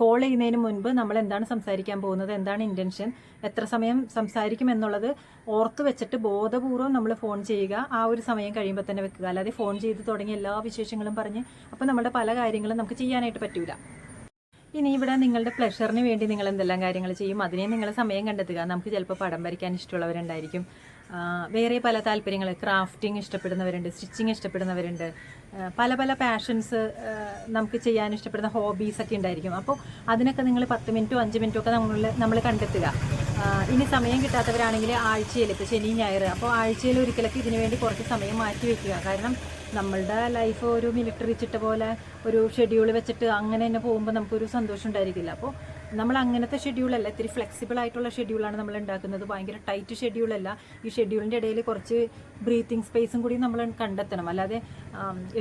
കോൾ ചെയ്യുന്നതിന് മുൻപ് നമ്മൾ എന്താണ് സംസാരിക്കാൻ പോകുന്നത് എന്താണ് ഇന്റൻഷൻ എത്ര സമയം സംസാരിക്കും എന്നുള്ളത് ഓർത്ത് വെച്ചിട്ട് ബോധപൂർവം നമ്മൾ ഫോൺ ചെയ്യുക ആ ഒരു സമയം കഴിയുമ്പോൾ തന്നെ വെക്കുക. അല്ലാതെ ഫോൺ ചെയ്ത് തുടങ്ങി എല്ലാ വിശേഷങ്ങളും പറഞ്ഞ് അപ്പോൾ നമ്മുടെ പല കാര്യങ്ങളും നമുക്ക് ചെയ്യാനായിട്ട് പറ്റൂല. ഇനി ഇവിടെ നിങ്ങളുടെ പ്ലഷറിന് വേണ്ടി നിങ്ങൾ എന്തെല്ലാം കാര്യങ്ങൾ ചെയ്യും? അതിനെ നിങ്ങൾ സമയം കണ്ടെത്തുക. നമുക്ക് ചിലപ്പോൾ പടം വരയ്ക്കാൻ ഇഷ്ടമുള്ളവരുണ്ടായിരിക്കും. വേറെ പല താല്പര്യങ്ങൾ ക്രാഫ്റ്റിംഗ് ഇഷ്ടപ്പെടുന്നവരുണ്ട് സ്റ്റിച്ചിങ് ഇഷ്ടപ്പെടുന്നവരുണ്ട്. പല പല പാഷൻസ് നമുക്ക് ചെയ്യാൻ ഇഷ്ടപ്പെടുന്ന ഹോബീസ് ഒക്കെ ഉണ്ടായിരിക്കും. അപ്പോൾ അതിനൊക്കെ നിങ്ങൾ പത്ത് മിനിറ്റോ അഞ്ച് മിനിറ്റോ ഒക്കെ നമ്മൾ നമ്മൾ കണ്ടെത്തുക. ഇനി സമയം കിട്ടാത്തവരാണെങ്കിൽ ആഴ്ചയിൽ ഇപ്പോൾ ശനി ഞായർ അപ്പോൾ ആഴ്ചയിൽ ഒരിക്കലൊക്കെ ഇതിനു വേണ്ടി കുറച്ച് സമയം മാറ്റി വയ്ക്കുക കാരണം നമ്മളുടെ ലൈഫ് ഒരു മിലിറ്ററി ചിട്ട പോലെ ഒരു ഷെഡ്യൂൾ വെച്ചിട്ട് അങ്ങനെ തന്നെ പോകുമ്പോൾ നമുക്കൊരു സന്തോഷം ഉണ്ടായിരിക്കില്ല. അപ്പോൾ നമ്മൾ അങ്ങനത്തെ ഷെഡ്യൂളല്ല ഇത്തിരി ഫ്ലെക്സിബിൾ ആയിട്ടുള്ള ഷെഡ്യൂളാണ് നമ്മൾ ഉണ്ടാക്കുന്നത്. ഭയങ്കര ടൈറ്റ് ഷെഡ്യൂളല്ല ഈ ഷെഡ്യൂളിന്റെ ഇടയിൽ കുറച്ച് ബ്രീത്തിങ് സ്പേസും കൂടി നമ്മൾ കണ്ടെത്തണം. അല്ലാതെ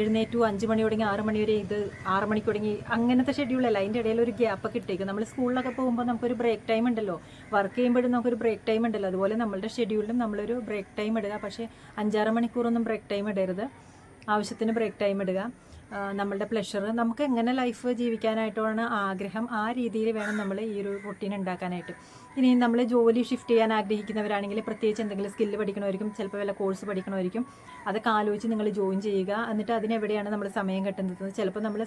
എഴുന്നേറ്റ് അഞ്ച് മണി തുടങ്ങി ആറ് മണി വരെ ഇത് ആറ് മണിക്ക് തുടങ്ങി അങ്ങനത്തെ ഷെഡ്യൂളല്ല അതിന്റെ ഇടയിൽ ഒരു ഗ്യാപ്പൊക്കെ ഇട്ടേക്കും. നമ്മൾ സ്കൂളിലൊക്കെ പോകുമ്പോൾ നമുക്കൊരു ബ്രേക്ക് ടൈം ഉണ്ടല്ലോ. വർക്ക് ചെയ്യുമ്പോഴും നമുക്കൊരു ബ്രേക്ക് ടൈം ഉണ്ടല്ലോ. അതുപോലെ നമ്മളുടെ ഷെഡ്യൂളിലും നമ്മളൊരു ബ്രേക്ക് ടൈം ഇടുക. പക്ഷേ അഞ്ചാറ് മണിക്കൂറൊന്നും ബ്രേക്ക് ടൈം ഇടരുത്. ആവശ്യത്തിന് ബ്രേക്ക് ടൈം ഇടുക. നമ്മളുടെ പ്ലഷർ നമുക്ക് എങ്ങനെ ലൈഫ് ജീവിക്കാനായിട്ടാണ് ആഗ്രഹം ആ രീതിയിൽ വേണം നമ്മൾ ഈ ഒരു റൊട്ടീൻ ഉണ്ടാക്കാനായിട്ട് ഇനി നമ്മൾ ജോലി ഷിഫ്റ്റ് ചെയ്യാൻ ആഗ്രഹിക്കുന്നവരാണെങ്കിൽ പ്രത്യേകിച്ച് എന്തെങ്കിലും സ്കില്ല് പഠിക്കണമായിരിക്കും ചിലപ്പോൾ വല്ല കോഴ്സ് പഠിക്കണമായിരിക്കും. അതൊക്കെ ആലോചിച്ച് നിങ്ങൾ ജോയിൻ ചെയ്യുക. എന്നിട്ട് അതിനെവിടെയാണ് നമ്മൾ സമയം കിട്ടുന്നത്? ചിലപ്പോൾ നമ്മൾ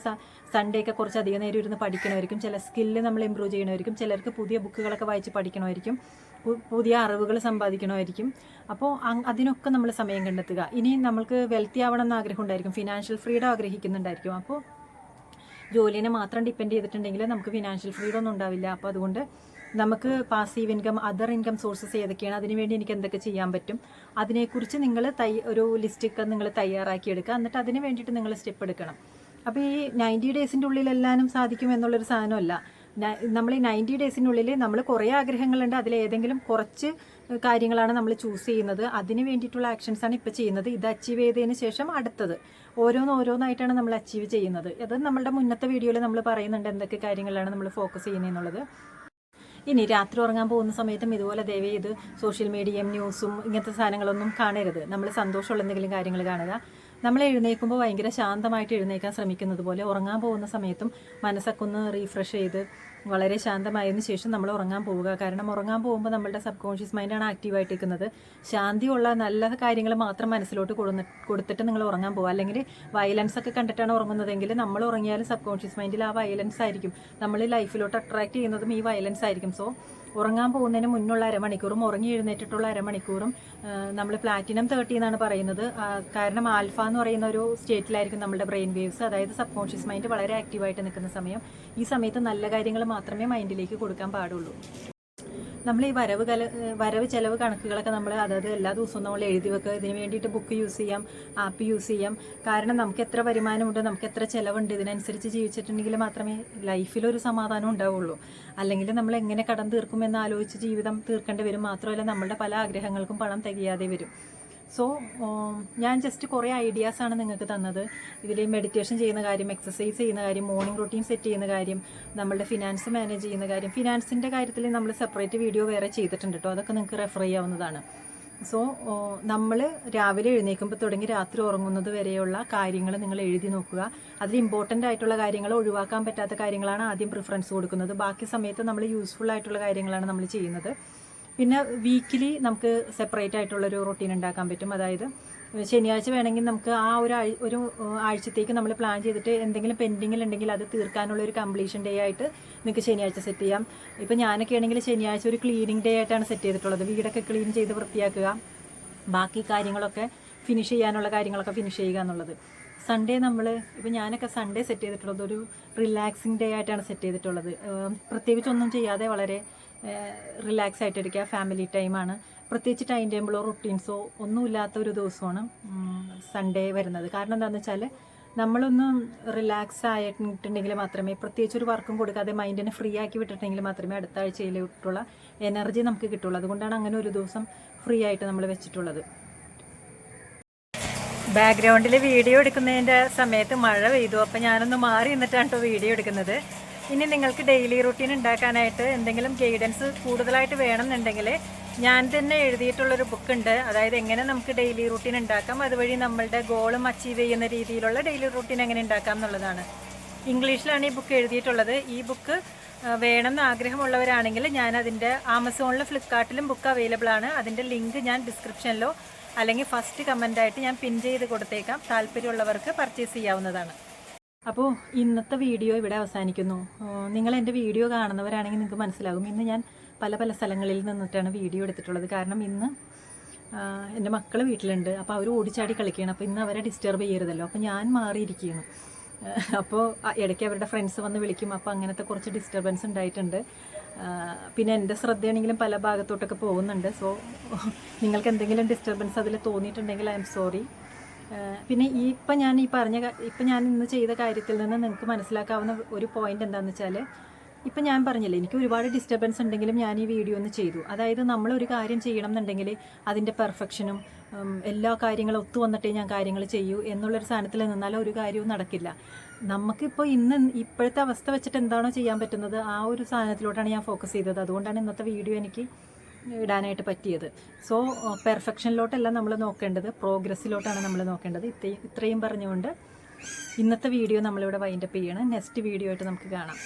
സൺഡേ ഒക്കെ കുറച്ച് അധികം നേരം ഇരുന്ന് പഠിക്കണമായിരിക്കും. ചില സ്കില്ല് നമ്മൾ ഇമ്പ്രൂവ് ചെയ്യണമായിരിക്കും. ചിലർക്ക് പുതിയ ബുക്കുകളൊക്കെ വായിച്ച് പഠിക്കണമായിരിക്കും. പുതിയ അറിവുകൾ സമ്പാദിക്കണമായിരിക്കും. അപ്പോൾ അതിനൊക്കെ നമ്മൾ സമയം കണ്ടെത്തുക. ഇനി നമ്മൾക്ക് വെൽത്തി ആവണം എന്ന് ആഗ്രഹം ഉണ്ടായിരിക്കും. ഫിനാൻഷ്യൽ ഫ്രീഡം ആഗ്രഹിക്കുന്നുണ്ടായിരിക്കും. അപ്പോൾ ജോലിനെ മാത്രം ഡിപ്പെൻഡ് ചെയ്തിട്ടുണ്ടെങ്കിൽ നമുക്ക് ഫിനാൻഷ്യൽ ഫ്രീഡം ഒന്നും ഉണ്ടാവില്ല. അപ്പോൾ അതുകൊണ്ട് നമുക്ക് passive income other income sources ഏതൊക്കെയാണ്? അതിനുവേണ്ടി എനിക്ക് എന്തൊക്കെ ചെയ്യാൻ പറ്റും? അതിനെക്കുറിച്ച് നിങ്ങൾ തൈ ഒരു ലിസ്റ്റൊക്കെ നിങ്ങൾ തയ്യാറാക്കി എടുക്കുക. എന്നിട്ട് അതിന് വേണ്ടിയിട്ട് നിങ്ങൾ സ്റ്റെപ്പ് എടുക്കണം. അപ്പോൾ ഈ നയന്റി ഡേയ്സിന്റെ ഉള്ളിലെല്ലാനും സാധിക്കും എന്നുള്ളൊരു സാധനമല്ല. നമ്മൾ ഈ നയന്റി ഡേയ്സിനുള്ളിൽ നമ്മൾ കുറേ ആഗ്രഹങ്ങളുണ്ട്. അതിൽ ഏതെങ്കിലും കുറച്ച് കാര്യങ്ങളാണ് നമ്മൾ ചൂസ് ചെയ്യുന്നത്. അതിന് വേണ്ടിയിട്ടുള്ള ആക്ഷൻസാണ് ഇപ്പോൾ ചെയ്യുന്നത്. ഇത് അച്ചീവ് ചെയ്തതിന് ശേഷം അടുത്തത്. ഓരോന്ന് ഓരോന്നായിട്ടാണ് നമ്മൾ അച്ചീവ് ചെയ്യുന്നത്. അത് നമ്മളുടെ മുന്നത്തെ വീഡിയോയിൽ നമ്മൾ പറയുന്നുണ്ട് എന്തൊക്കെ കാര്യങ്ങളാണ് നമ്മൾ ഫോക്കസ് ചെയ്യുന്നതെന്നുള്ളത് ഇനി രാത്രി ഉറങ്ങാൻ പോകുന്ന സമയത്തും ഇതുപോലെ ദയവ് ചെയ്ത് സോഷ്യൽ മീഡിയയും ന്യൂസും ഇങ്ങനത്തെ സാധനങ്ങളൊന്നും കാണരുത്. നമ്മൾ സന്തോഷമുള്ള എന്തെങ്കിലും കാര്യങ്ങൾ കാണുക. നമ്മൾ എഴുന്നേൽക്കുമ്പോൾ ഭയങ്കര ശാന്തമായിട്ട് എഴുന്നേൽക്കാൻ ശ്രമിക്കുന്നത് പോലെ ഉറങ്ങാൻ പോകുന്ന സമയത്തും മനസ്സൊക്കെ ഒന്ന് റീഫ്രഷ് ചെയ്ത് വളരെ ശാന്തമായതിനു ശേഷം നമ്മൾ ഉറങ്ങാൻ പോവുക. കാരണം ഉറങ്ങാൻ പോകുമ്പോൾ നമ്മളുടെ സബ് കോൺഷ്യസ് മൈൻഡാണ് ആക്റ്റീവായിട്ട് നിൽക്കുന്നത് ശാന്തിയുള്ള നല്ല കാര്യങ്ങൾ മാത്രം മനസ്സിലോട്ട് കൊടു കൊടുത്തിട്ട് നിങ്ങൾ ഉറങ്ങാൻ പോകുക അല്ലെങ്കിൽ വയലൻസ് ഒക്കെ കണ്ടിട്ടാണ് ഉറങ്ങുന്നതെങ്കിൽ നമ്മൾ ഉറങ്ങിയാലും സബ് കോൺഷ്യസ് മൈൻഡിൽ ആ വയലൻസ് ആയിരിക്കും. നമ്മൾ ലൈഫിലോട്ട് അട്രാക്ട് ചെയ്യുന്നതും ഈ വയലൻസ് ആയിരിക്കും. സോ ഉറങ്ങാൻ പോകുന്നതിന് മുന്നുള്ള അരമണിക്കൂറും ഉറങ്ങി എഴുന്നേറ്റിട്ടുള്ള അരമണിക്കൂറും നമ്മൾ പ്ലാറ്റിനം തേർട്ടി എന്നാണ് പറയുന്നത്. കാരണം ആൽഫ എന്ന് പറയുന്ന ഒരു സ്റ്റേറ്റിലായിരിക്കും നമ്മുടെ ബ്രെയിൻ വേവ്സ് അതായത് സബ് കോൺഷ്യസ് മൈൻഡ് വളരെ ആക്റ്റീവായിട്ട് നിൽക്കുന്ന സമയം. ഈ സമയത്ത് നല്ല കാര്യങ്ങൾ മാത്രമേ മൈൻഡിലേക്ക് കൊടുക്കാൻ പാടുള്ളൂ. നമ്മൾ ഈ വരവ് കല വരവ് ചെലവ് കണക്കുകളൊക്കെ നമ്മൾ അതായത് എല്ലാ ദിവസവും നമ്മൾ എഴുതി വെക്കുക. ഇതിന് വേണ്ടിയിട്ട് ബുക്ക് യൂസ് ചെയ്യാം ആപ്പ് യൂസ് ചെയ്യാം. കാരണം നമുക്ക് എത്ര വരുമാനമുണ്ട് നമുക്ക് എത്ര ചിലവുണ്ട് ഇതിനനുസരിച്ച് ജീവിച്ചിട്ടുണ്ടെങ്കിൽ മാത്രമേ ലൈഫിലൊരു സമാധാനം ഉണ്ടാവുള്ളൂ. അല്ലെങ്കിൽ നമ്മൾ എങ്ങനെ കടം തീർക്കുമെന്ന് ആലോചിച്ച് ജീവിതം തീർക്കേണ്ടി വരും. മാത്രമല്ല നമ്മുടെ പല ആഗ്രഹങ്ങൾക്കും പണം തികയാതെ വരും. സോ ഞാൻ ജസ്റ്റ് കുറേ ആണ് നിങ്ങൾക്ക് തന്നത്. ഇതിൽ മെഡിറ്റേഷൻ ചെയ്യുന്ന കാര്യം എക്സസൈസ് ചെയ്യുന്ന കാര്യം മോർണിംഗ് റൊട്ടീൻ സെറ്റ് ചെയ്യുന്ന കാര്യം നമ്മളുടെ ഫിനാൻസ് മാനേജ് ചെയ്യുന്ന കാര്യം. ഫിനാൻസിന്റെ കാര്യത്തിൽ നമ്മൾ സെപ്പറേറ്റ് വീഡിയോ വേറെ ചെയ്തിട്ടുണ്ട് കേട്ടോ അതൊക്കെ നിങ്ങൾക്ക് റെഫർ ചെയ്യാവുന്നതാണ്. സോ നമ്മൾ രാവിലെ എഴുന്നേൽക്കുമ്പോൾ തുടങ്ങി രാത്രി ഉറങ്ങുന്നത് വരെയുള്ള കാര്യങ്ങൾ നിങ്ങൾ എഴുതി നോക്കുക. അതിൽ ഇമ്പോർട്ടന്റ് ആയിട്ടുള്ള കാര്യങ്ങൾ ഒഴിവാക്കാൻ പറ്റാത്ത കാര്യങ്ങളാണ് ആദ്യം പ്രിഫറൻസ് കൊടുക്കുന്നത്. ബാക്കി സമയത്ത് നമ്മൾ യൂസ്ഫുൾ ആയിട്ടുള്ള കാര്യങ്ങളാണ് നമ്മൾ ചെയ്യുന്നത്. പിന്നെ വീക്കിലി നമുക്ക് സെപ്പറേറ്റ് ആയിട്ടുള്ളൊരു റൊട്ടീൻ ഉണ്ടാക്കാൻ പറ്റും. അതായത് ശനിയാഴ്ച വേണമെങ്കിൽ നമുക്ക് ആ ഒരു ഒരു ആഴ്ചത്തേക്ക് നമ്മൾ പ്ലാൻ ചെയ്തിട്ട് എന്തെങ്കിലും പെൻഡിങ്ങിൽ ഉണ്ടെങ്കിൽ അത് തീർക്കാനുള്ള ഒരു കംപ്ലീഷൻ ഡേ ആയിട്ട് നിങ്ങൾക്ക് ശനിയാഴ്ച സെറ്റ് ചെയ്യാം. ഇപ്പം ഞാനൊക്കെ ആണെങ്കിൽ ശനിയാഴ്ച ഒരു ക്ലീനിങ് ഡേ ആയിട്ടാണ് സെറ്റ് ചെയ്തിട്ടുള്ളത്. വീടൊക്കെ ക്ലീൻ ചെയ്ത് വൃത്തിയാക്കുക. ബാക്കി കാര്യങ്ങളൊക്കെ ഫിനിഷ് ചെയ്യാനുള്ള കാര്യങ്ങളൊക്കെ ഫിനിഷ് ചെയ്യുക എന്നുള്ളത്. സൺഡേ നമ്മൾ ഇപ്പം ഞാനൊക്കെ സൺഡേ സെറ്റ് ചെയ്തിട്ടുള്ളത് ഒരു റിലാക്സിങ് ഡേ ആയിട്ടാണ് സെറ്റ് ചെയ്തിട്ടുള്ളത്. പ്രത്യേകിച്ച് പ്രത്യേകിച്ചൊന്നും ചെയ്യാതെ വളരെ റിലാക്സ് ആയിട്ടിരിക്കുക. ഫാമിലി ടൈമാണ് പ്രത്യേകിച്ച് ടൈം ടേബിളോ റുട്ടീൻസോ ഒന്നുമില്ലാത്ത ഒരു ദിവസമാണ് സൺഡേ വരുന്നത്. കാരണം എന്താണെന്ന് വെച്ചാൽ നമ്മളൊന്ന് റിലാക്സ് ആയിട്ടുണ്ടെങ്കിൽ മാത്രമേ പ്രത്യേകിച്ച് ഒരു വർക്കും കൊടുക്കാതെ മൈൻഡിനെ ഫ്രീ ആക്കി വിട്ടിട്ടുണ്ടെങ്കിൽ മാത്രമേ അടുത്ത ആഴ്ചയിലോട്ടുള്ള എനർജി നമുക്ക് കിട്ടുള്ളൂ. അതുകൊണ്ടാണ് അങ്ങനെ ഒരു ദിവസം ഫ്രീ ആയിട്ട് നമ്മൾ വെച്ചിട്ടുള്ളത്. ബാക്ക്ഗ്രൗണ്ടിൽ വീഡിയോ എടുക്കുന്നതിന്റെ സമയത്ത് മഴ പെയ്തു. അപ്പോൾ ഞാനൊന്ന് മാറി നിന്നിട്ടാണ് വീഡിയോ എടുക്കുന്നത്. ഇനി നിങ്ങൾക്ക് ഡെയിലി റുട്ടീൻ ഉണ്ടാക്കാനായിട്ട് എന്തെങ്കിലും ഗൈഡൻസ് കൂടുതലായിട്ട് വേണമെന്നുണ്ടെങ്കിൽ ഞാൻ തന്നെ എഴുതിയിട്ടുള്ളൊരു ബുക്ക് ഉണ്ട്. അതായത് എങ്ങനെ നമുക്ക് ഡെയിലി റുട്ടീൻ ഉണ്ടാക്കാം അതുവഴി നമ്മളുടെ ഗോളും അച്ചീവ് ചെയ്യുന്ന രീതിയിലുള്ള ഡെയിലി റുട്ടീൻ എങ്ങനെ ഉണ്ടാക്കാം എന്നുള്ളതാണ്. ഇംഗ്ലീഷിലാണ് ഈ ബുക്ക് എഴുതിയിട്ടുള്ളത്. ഈ ബുക്ക് വേണമെന്ന് ആഗ്രഹമുള്ളവരാണെങ്കിൽ ഞാൻ അതിന്റെ ആമസോണിലും ഫ്ലിപ്കാർട്ടിലും ബുക്ക് അവൈലബിൾ ആണ്. അതിന്റെ ലിങ്ക് ഞാൻ ഡിസ്ക്രിപ്ഷനിലോ അല്ലെങ്കിൽ ഫസ്റ്റ് കമന്റായിട്ട് ഞാൻ പിൻ ചെയ്ത് കൊടുത്തേക്കാം. താല്പര്യമുള്ളവർക്ക് പർച്ചേസ് ചെയ്യാവുന്നതാണ്. അപ്പോൾ ഇന്നത്തെ വീഡിയോ ഇവിടെ അവസാനിക്കുന്നു. നിങ്ങൾ എന്റെ വീഡിയോ കാണുന്നവരാണെങ്കിൽ നിങ്ങൾക്ക് മനസ്സിലാകും. ഇന്ന് ഞാൻ പല പല സ്ഥലങ്ങളിൽ നിന്നിട്ടാണ് വീഡിയോ എടുത്തിട്ടുള്ളത്. കാരണം ഇന്ന് എന്റെ മക്കൾ വീട്ടിലുണ്ട്. അപ്പോൾ അവർ ഓടിച്ചാടി കളിക്കുകയാണ്. അപ്പോൾ ഇന്ന് അവരെ ഡിസ്റ്റർബ് ചെയ്യരുതല്ലോ. അപ്പോൾ ഞാൻ മാറിയിരിക്കുകയാണ്. അപ്പോൾ ഇടയ്ക്ക് അവരുടെ ഫ്രണ്ട്സ് വന്ന് വിളിക്കും. അപ്പോൾ അങ്ങനത്തെ കുറച്ച് ഡിസ്റ്റർബൻസ് ഉണ്ടായിട്ടുണ്ട്. പിന്നെ എന്റെ ശ്രദ്ധയാണെങ്കിലും പല ഭാഗത്തോട്ടൊക്കെ പോകുന്നുണ്ട്. സോ നിങ്ങൾക്ക് എന്തെങ്കിലും ഡിസ്റ്റർബൻസ് അതിൽ തോന്നിയിട്ടുണ്ടെങ്കിൽ ഐ എം സോറി പിന്നെ ഈ ഇപ്പം ഞാൻ ഈ പറഞ്ഞ ഇപ്പം ഞാൻ ഇന്ന് ചെയ്ത കാര്യത്തിൽ നിന്ന് നിങ്ങൾക്ക് മനസ്സിലാക്കാവുന്ന ഒരു പോയിന്റ് എന്താണെന്ന് വെച്ചാൽ ഇപ്പം ഞാൻ പറഞ്ഞില്ലേ എനിക്ക് ഒരുപാട് ഡിസ്റ്റർബൻസ് ഉണ്ടെങ്കിലും ഞാൻ ഈ വീഡിയോ ഒന്ന് ചെയ്തു. അതായത് നമ്മൾ ഒരു കാര്യം ചെയ്യണം എന്നുണ്ടെങ്കിൽ അതിന്റെ പെർഫെക്ഷനും എല്ലാ കാര്യങ്ങളും ഒത്തു വന്നിട്ടേ ഞാൻ കാര്യങ്ങൾ ചെയ്യൂ എന്നുള്ളൊരു സാധനത്തിൽ നിന്നാൽ ഒരു കാര്യവും നടക്കില്ല. നമുക്കിപ്പോൾ ഇന്ന് ഇപ്പോഴത്തെ അവസ്ഥ വെച്ചിട്ട് എന്താണോ ചെയ്യാൻ പറ്റുന്നത് ആ ഒരു സാധനത്തിലോട്ടാണ് ഞാൻ ഫോക്കസ് ചെയ്തത്. അതുകൊണ്ടാണ് ഇന്നത്തെ വീഡിയോ എനിക്ക് ഇടാനായിട്ട് പറ്റിയത്. സോ പെർഫെക്ഷനിലോട്ടല്ല നമ്മൾ നോക്കേണ്ടത്. പ്രോഗ്രസ്സിലോട്ടാണ് നമ്മൾ നോക്കേണ്ടത്. ഇത്രയും ഇത്രയും പറഞ്ഞുകൊണ്ട് ഇന്നത്തെ വീഡിയോ നമ്മളിവിടെ വൈൻഡപ്പ് ചെയ്യണം. നെക്സ്റ്റ് വീഡിയോ ആയിട്ട് നമുക്ക് കാണാം.